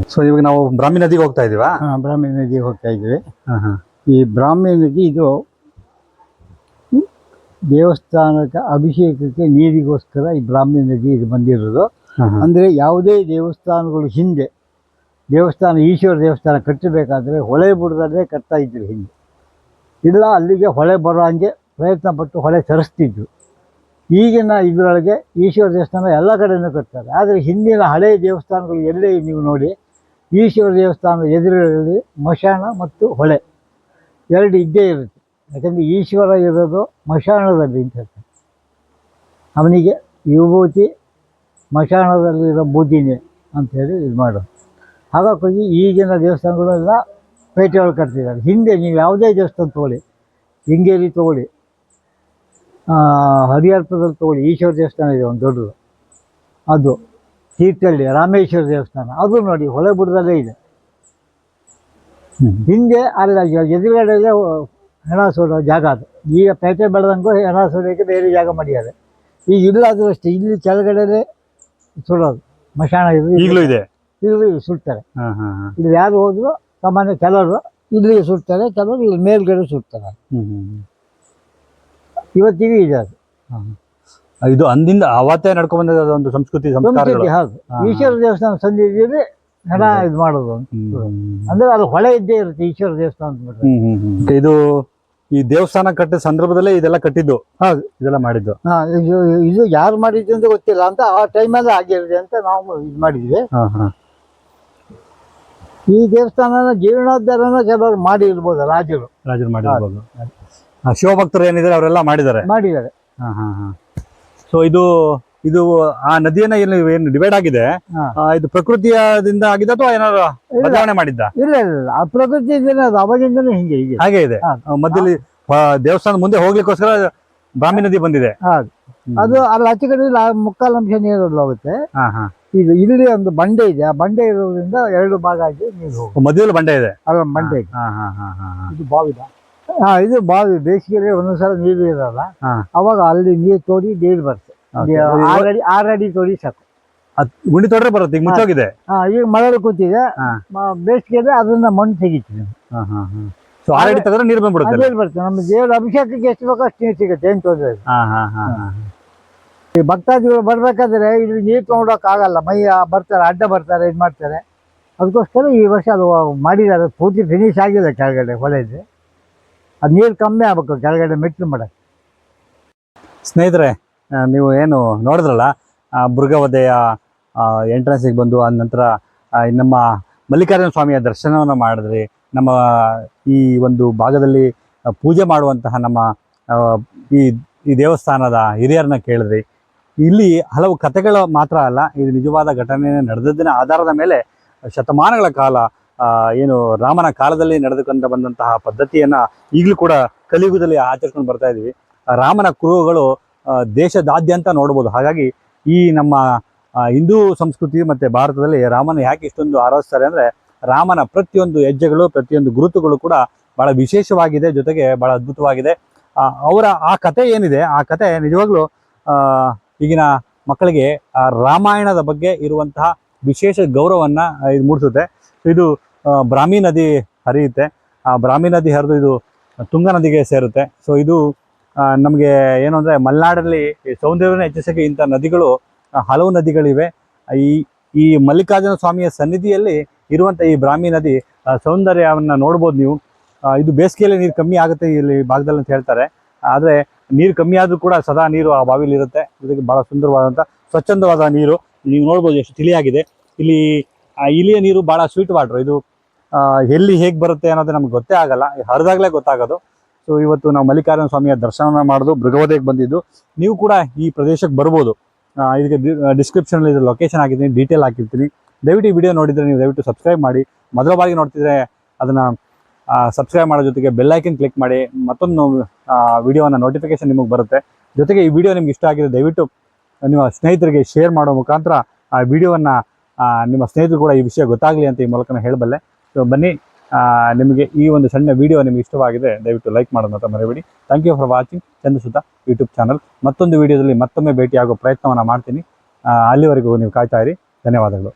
ಸೊ ಇವಾಗ ನಾವು ಬ್ರಾಹ್ಮಿ ನದಿಗೆ ಹೋಗ್ತಾ ಇದೀವಾ? ಹಾಂ ಬ್ರಾಹ್ಮಿ ನದಿಗೆ ಹೋಗ್ತಾ ಇದ್ದೀವಿ. ಹಾ ಹಾ. ಈ ಬ್ರಾಹ್ಮಿ ನದಿ ಇದು ದೇವಸ್ಥಾನಕ್ಕೆ ಅಭಿಷೇಕಕ್ಕೆ ನೀರಿಗೋಸ್ಕರ ಈ ಬ್ರಾಹ್ಮಿ ನದಿ ಇದು ಬಂದಿರೋದು. ಅಂದರೆ ಯಾವುದೇ ದೇವಸ್ಥಾನಗಳು ಹಿಂದೆ ದೇವಸ್ಥಾನ ಈಶ್ವರ ದೇವಸ್ಥಾನ ಕಟ್ಟಬೇಕಾದ್ರೆ ಹೊಳೆ ಬಿಡದಲ್ಲೇ ಕಟ್ತಾ ಇದ್ರು ಹಿಂದೆ. ಇಲ್ಲ ಅಲ್ಲಿಗೆ ಹೊಳೆ ಬರೋ ಹಂಗೆ ಪ್ರಯತ್ನ ಪಟ್ಟು ಹೊಳೆ ತರಿಸ್ತಿದ್ರು ಈಗಿನ ಇದರೊಳಗೆ ಈಶ್ವರ ದೇವಸ್ಥಾನ ಎಲ್ಲ ಕಡೆಯೂ ಕಟ್ತಾರೆ. ಆದರೆ ಹಿಂದಿನ ಹಳೆಯ ದೇವಸ್ಥಾನಗಳು ಎಲ್ಲೇ ನೀವು ನೋಡಿ ಈಶ್ವರ ದೇವಸ್ಥಾನದ ಎದುರಲ್ಲಿ ಮಶಾಣ ಮತ್ತು ಹೊಳೆ ಎರಡು ಇದ್ದೇ ಇರುತ್ತೆ. ಯಾಕಂದರೆ ಈಶ್ವರ ಇರೋದು ಮಶಾಣದಲ್ಲಿ ಅಂತ ಅವನಿಗೆ ವಿಭೂತಿ ಮಶಾಣದಲ್ಲಿರೋ ಅಂತ ಹೇಳಿ ಇದು ಮಾಡೋದು. ಹಾಗಾಗಿ ಈಗಿನ ದೇವಸ್ಥಾನಗಳೆಲ್ಲ ಪೇಟೆ ಒಳಗೆ ಕಟ್ತಿದ್ದಾರೆ. ಹಿಂದೆ ನೀವು ಯಾವುದೇ ದೇವಸ್ಥಾನ ತೊಗೊಳ್ಳಿ ಹಿಂಗೇರಿ ತೊಗೊಳ್ಳಿ ಆ, ಹರಿಹರಪುರದಲ್ಲಿ ತೊಗೊಳ್ಳಿ ಈಶ್ವರ ದೇವಸ್ಥಾನ ಇದೆ ಒಂದು ದೊಡ್ಡದು. ಅದು ತೀರ್ಥಹಳ್ಳಿ ರಾಮೇಶ್ವರ ದೇವಸ್ಥಾನ. ಅದು ನೋಡಿ ಹೊಳೆ ಬುಡದಲ್ಲೇ ಇದೆ. ಹಿಂದೆ ಅಲ್ಲ ಎದುರುಗಡೆಯಲ್ಲೇ ಹೆಣ ಸುಡೋ ಜಾಗ ಅದು. ಈಗ ಪೇಟೆ ಬೆಳೆದಂಗೂ ಹೆಣ ಸುಡೋಕ್ಕೆ ಬೇರೆ ಜಾಗ ಮಾಡಿದ್ದಾರೆ ಈಗ ಇಲ್ಲಾದರೂ ಅಷ್ಟೇ ಇಲ್ಲಿ ಕೆಳಗಡೆನೇ ಸುಡೋದು. ಮಶಾಣ ಇದು? ಈಗಲೂ ಇದೆ ಇಲ್ಲಿ ಸುಡ್ತಾರೆ ಇಲ್ಲಿ ಯಾರು ಹೋದ್ರು ಸಾಮಾನ್ಯ ಕೆಲವರು ಇಲ್ಲಿ ಸುಡ್ತಾರೆ ಕೆಲವರು ಇಲ್ಲಿ ಮೇಲ್ಗಡೆ ಸುಡ್ತಾರೆ. ಇವತ್ತಿಗೂ ಇದೆ ಅದು. ಇದು ಅಂದಿಂದ ಅವತ್ತೇ ನಡ್ಕೊಂಡ್ ಬಂದ ಒಂದು ಸಂಸ್ಕೃತಿ ಸಂಸ್ಕೃತಿ ಹೌದು. ಈಶ್ವರ ದೇವಸ್ಥಾನ ಸನ್ನಿಧಿಯಲ್ಲಿ ಹೆಣ ಇದು ಮಾಡೋದು ಅಂದ್ರೆ ಅದು ಹೊಳೆ ಇದ್ದೇ ಇರುತ್ತೆ ಈಶ್ವರ ದೇವಸ್ಥಾನ ಅಂತ ಹ್ಮ್ ಹ್ಮ್ ಹ್ಮ್. ಇದು ಈ ದೇವಸ್ಥಾನ ಕಟ್ಟಿದ ಸಂದರ್ಭದಲ್ಲೇ ಇದೆಲ್ಲ ಕಟ್ಟಿದ್ದು. ಹೌದು ಇದೆಲ್ಲ ಮಾಡಿದ್ದು. ಹಾ ಇದು ಇದು ಯಾರು ಮಾಡಿದ್ದು ಅಂತ ಗೊತ್ತಿಲ್ಲ ಅಂತ ಆ ಟೈಮಲ್ಲಿ ಆಗಿರುತ್ತೆ ಅಂತ ನಾವು ಇದು ಮಾಡಿದ್ವಿ. ಹಾ ಹಾ. ಈ ದೇವಸ್ಥಾನನ ಜೀರ್ಣೋದ್ಧಾರನ ಕೆಲವರು ಮಾಡಿ ಇರ್ಬೋದು ರಾಜರು. ರಾಜರು ಮಾಡಿರ್ಬೋದು. ಆ, ಶಿವಭಕ್ತರು ಏನಿದ್ದಾರೆ ಅವರೆಲ್ಲ ಮಾಡಿದ್ದಾರೆ? ಮಾಡಿದ್ದಾರೆ. ಹಾ ಹಾ ಹಾ. ಸೊ ಇದು ಇದು ಆ ನದಿಯನ್ನ ಏನು ಏನು ಡಿವೈಡ್ ಆಗಿದೆ. ಆ, ಇದು ಪ್ರಕೃತಿಯದಿಂದ ಆಗಿದೆ ಅಥವಾ ಏನಾದ್ರು ಬದಲಾವಣೆ ಮಾಡಿದ್ದ? ಇಲ್ಲ ಇಲ್ಲ ಆ ಪ್ರಕೃತಿ ಇದನ್ನ ಅದು ಅವಾಗಿಂದನೂ ಹಿಂಗೆ ಹೀಗೆ. ಹಾಗೆ ಇದೆ. ಹಾ. ಆ, ಮಧ್ಯದಲ್ಲಿ ಆ, ದೇವಸ್ಥಾನದ ಮುಂದೆ ಹೋಗ್ಲಿಕ್ಕೋಸ್ಕರ ಬ್ರಾಹ್ಮಿ ನದಿ ಬಂದಿದೆ. ಹೌದು ಅದು ಅಲ್ಲಿ ಆಚೆ ಕಡೆ ಇಲ್ಲ, ಮುಕ್ಕಾಲು ಅಂಶ ನೀರು ಹೋಗುತ್ತೆ. ಹಾ ಹಾ. ಇದು ಇಲ್ಲಿ ಒಂದು ಬಂಡೆ ಇದೆ. ಆ ಬಂಡೆ ಇರೋದ್ರಿಂದ ಎರಡು ಭಾಗ ಆಗಿ ನೀರು ಹೋಗುತ್ತೆ. ಮಧ್ಯದಲ್ಲಿ ಬಂಡೆ ಇದೆ? ಅಲ್ಲ ಬಂಡೆ ಇದೆ. ಹಾ ಹಾ ಹಾ ಹಾ ಹಾ. ಇದು ಬಾವಿ ಹಾ ಇದು ಬಾವಿ. ಬೇಸಿಗೆಯಲ್ಲಿ ಒಂದೊಂದ್ಸಲ ನೀರು ಇರಲ್ಲ. ಹಾ. ಅವಾಗ ಅಲ್ಲಿ ನೀರು ತೋಡಿ ನೀರು ಬರ್ತದೆ ಆರು ಅಡಿ ತೋಡಿ ಸಾಕು ಗುಂಡಿ ತೊಡ್ರೆ ಬರುತ್ತೆ ಈಗ ಮುಚ್ಚೋಗಿದೆ? ಹಾ ಈಗ ಮಳೆ ಕೂತಿದೆ. ಬೇಸಿಗೆ ಅದನ್ನ ಮಣ್ಣು ತೆಗಿತೀವಿ. ಹಾ ಹಾ ಹಾ. ಸೊ ಆಲ್ರೆಡಿ ತೆಗೆದ್ರೆ ನೀರು ಬಂದ್ಬಿಡುತ್ತೆ ಅದೇ ಬರ್ತದೆ ನಮ್ಮ ದೇವರ ಅಭಿಷೇಕಕ್ಕೆ ಎಷ್ಟು ಬೇಕೋ ಅಷ್ಟು ನೀರು ಸಿಗುತ್ತೆ ಏನು ತೊಂದರೆ ಹಾ ಹಾ ಹಾ ಹಾ. ಈ ಭಕ್ತಾದಿಗಳು ಬರ್ಬೇಕಾದ್ರೆ ಇಲ್ಲಿ ನೀರು ತೊಗೊಂಡೋಕ್ ಆಗಲ್ಲ ಮೈ ಬರ್ತಾರೆ ಅಡ್ಡ ಬರ್ತಾರೆ ಇದು ಮಾಡ್ತಾರೆ. ಅದಕ್ಕೋಸ್ಕರ ಈ ವರ್ಷ ಅದು ಮಾಡಿದ್ದಾರೆ. ಪೂರ್ತಿ ಫಿನಿಶ್ ಆಗಿದೆ ಕೆಳಗಡೆ ಹೊಳೆದು ಅದು ನೀರು ಕಮ್ಮಿ ಆಗ್ಬೇಕು ಕೆಳಗಡೆ ಮೆಟ್ಲು ಮಾಡಕ್ಕೆ ಸ್ನೇಹಿತರೆ ನೀವು ಏನು ನೋಡಿದ್ರಲ್ಲ ಮೃಗವಧೆಯ ಎಂಟ್ರೆನ್ಸಿಗೆ ಬಂದು ಆ ನಂತರ ನಮ್ಮ ಮಲ್ಲಿಕಾರ್ಜುನ ಸ್ವಾಮಿಯ ದರ್ಶನವನ್ನು ಮಾಡಿದ್ರಿ. ನಮ್ಮ, ಈ ಒಂದು ಭಾಗದಲ್ಲಿ ಪೂಜೆ ಮಾಡುವಂತಹ ನಮ್ಮ ಈ ಈ ದೇವಸ್ಥಾನದ ಹಿರಿಯರನ್ನ ಕೇಳಿದ್ರಿ. ಇಲ್ಲಿ ಹಲವು ಕಥೆಗಳು ಮಾತ್ರ ಅಲ್ಲ, ಇದು ನಿಜವಾದ ಘಟನೆ ನಡೆದದ್ದಿನ ಆಧಾರದ ಮೇಲೆ ಶತಮಾನಗಳ ಕಾಲ ಏನು ರಾಮನ ಕಾಲದಲ್ಲಿ ನಡೆದುಕೊಂಡ ಬಂದಂತಹ ಪದ್ಧತಿಯನ್ನ ಈಗಲೂ ಕೂಡ ಕಲಿಯುಗದಲ್ಲಿ ಆಚರಿಸ್ಕೊಂಡು ಬರ್ತಾ ಇದೀವಿ. ರಾಮನ ಕುರುಹುಗಳು ದೇಶದಾದ್ಯಂತ ನೋಡ್ಬೋದು. ಹಾಗಾಗಿ ಈ ನಮ್ಮ ಹಿಂದೂ ಸಂಸ್ಕೃತಿ ಮತ್ತು ಭಾರತದಲ್ಲಿ ರಾಮನ ಯಾಕೆ ಇಷ್ಟೊಂದು ಆರಾಧಿಸ್ತಾರೆ ಅಂದರೆ ರಾಮನ ಪ್ರತಿಯೊಂದು ಹೆಜ್ಜೆಗಳು, ಪ್ರತಿಯೊಂದು ಗುರುತುಗಳು ಕೂಡ ಬಹಳ ವಿಶೇಷವಾಗಿದೆ, ಜೊತೆಗೆ ಬಹಳ ಅದ್ಭುತವಾಗಿದೆ. ಅವರ, ಆ ಕತೆ ಏನಿದೆ, ಆ ಕತೆ ನಿಜವಾಗ್ಲೂ ಈಗಿನ ಮಕ್ಕಳಿಗೆ ರಾಮಾಯಣದ ಬಗ್ಗೆ ಇರುವಂತಹ ವಿಶೇಷ ಗೌರವವನ್ನು ಇದು ಮೂಡಿಸುತ್ತೆ. ಇದು ಬ್ರಾಹ್ಮಿ ನದಿ ಹರಿಯುತ್ತೆ. ಆ, ಬ್ರಾಹ್ಮಿ ನದಿ ಹರಿದು ಇದು ತುಂಗಾ ನದಿಗೆ ಸೇರುತ್ತೆ. ಸೊ ಇದು ನಮಗೆ ಏನು ಅಂದರೆ ಮಲೆನಾಡಲ್ಲಿ ಸೌಂದರ್ಯವನ್ನು ಹೆಚ್ಚಿಸೋಕೆ ಇಂಥ ನದಿಗಳು ಹಲವು ನದಿಗಳಿವೆ. ಈ ಈ ಮಲ್ಲಿಕಾರ್ಜುನ ಸ್ವಾಮಿಯ ಸನ್ನಿಧಿಯಲ್ಲಿ ಇರುವಂಥ ಈ ಬ್ರಾಹ್ಮಿ ನದಿ ಸೌಂದರ್ಯವನ್ನು ನೋಡ್ಬೋದು ನೀವು. ಇದು ಬೇಸಿಗೆಯಲ್ಲಿ ನೀರು ಕಮ್ಮಿ ಆಗುತ್ತೆ ಇಲ್ಲಿ ಭಾಗದಲ್ಲಿ ಅಂತ ಹೇಳ್ತಾರೆ. ಆದರೆ ನೀರು ಕಮ್ಮಿ ಆದರೂ ಕೂಡ ಸದಾ ನೀರು ಆ ಬಾವಿಲಿ ಇರುತ್ತೆ. ಇದಕ್ಕೆ ಭಾಳ ಸುಂದರವಾದಂಥ, ಸ್ವಚ್ಛಂದವಾದ ನೀರು ನೀವು ನೋಡ್ಬೋದು ಎಷ್ಟು ತಿಳಿಯಾಗಿದೆ. ಇಲ್ಲಿ ಇಲ್ಲಿಯ ನೀರು ಭಾಳ ಸ್ವೀಟ್ ವಾಟ್ರ್ ಇದು ಎಲ್ಲಿ ಹೇಗೆ ಬರುತ್ತೆ ಅನ್ನೋದು ನಮ್ಗೆ ಗೊತ್ತೇ ಆಗಲ್ಲ. ಹರಿದಾಗಲೇ ಗೊತ್ತಾಗೋದು. ಸೊ ಇವತ್ತು ನಾವು ಮಲ್ಲಿಕಾರ್ಜುನ ಸ್ವಾಮಿಯ ದರ್ಶನ ಮಾಡೋದು ಮೃಗವದೆಗೆ ಬಂದಿದ್ದು. ನೀವು ಕೂಡ ಈ ಪ್ರದೇಶಕ್ಕೆ ಬರ್ಬೋದು. ಇದಕ್ಕೆ ಡಿಸ್ಕ್ರಿಪ್ಷನಲ್ಲಿ ಇದು ಲೊಕೇಶನ್ ಹಾಕಿದ್ದೀನಿ ಡೀಟೇಲ್ ಹಾಕಿರ್ತೀನಿ. ದಯವಿಟ್ಟು ಈ ವಿಡಿಯೋ ನೋಡಿದರೆ ನೀವು ದಯವಿಟ್ಟು ಸಬ್ಸ್ಕ್ರೈಬ್ ಮಾಡಿ. ಮೊದಲ ಬಾರಿಗೆ ನೋಡ್ತಿದ್ರೆ ಅದನ್ನು ಸಬ್ಸ್ಕ್ರೈಬ್ ಮಾಡೋ ಜೊತೆಗೆ ಬೆಲ್ಲೈಕನ್ ಕ್ಲಿಕ್ ಮಾಡಿ. ಮತ್ತೊಂದು ವಿಡಿಯೋನ ನೋಟಿಫಿಕೇಶನ್ ನಿಮಗೆ ಬರುತ್ತೆ. ಜೊತೆಗೆ ಈ ವಿಡಿಯೋ ನಿಮ್ಗೆ ಇಷ್ಟ ಆಗಿದೆ ದಯವಿಟ್ಟು ನಿಮ್ಮ ಸ್ನೇಹಿತರಿಗೆ ಶೇರ್ ಮಾಡೋ ಮುಖಾಂತರ ಆ ವಿಡಿಯೋವನ್ನು ನಿಮ್ಮ ಸ್ನೇಹಿತರು ಕೂಡ ಈ ವಿಷಯ ಗೊತ್ತಾಗಲಿ ಅಂತ ಈ ಮೂಲಕ ಹೇಳಬಲ್ಲೆ. ಸೊ ಬನ್ನಿ. ನಿಮಗೆ ಈ ಒಂದು ಸಣ್ಣ ವಿಡಿಯೋ ನಿಮಗೆ ಇಷ್ಟವಾಗಿದೆ, ದಯವಿಟ್ಟು ಲೈಕ್ ಮಾಡೋದಂತ ಅಂತ ಮರಿಬೇಡಿ. Thank you for watching Chandrasuta YouTube channel ಮತ್ತೊಂದು ವಿಡಿಯೋದಲ್ಲಿ ಮತ್ತೊಮ್ಮೆ ಭೇಟಿಯಾಗೋ ಪ್ರಯತ್ನವನ್ನು ಮಾಡ್ತೀನಿ. ಅಲ್ಲಿವರೆಗೂ ನೀವು ಕಾಯ್ತಾ ಇರಿ. ಧನ್ಯವಾದಗಳು.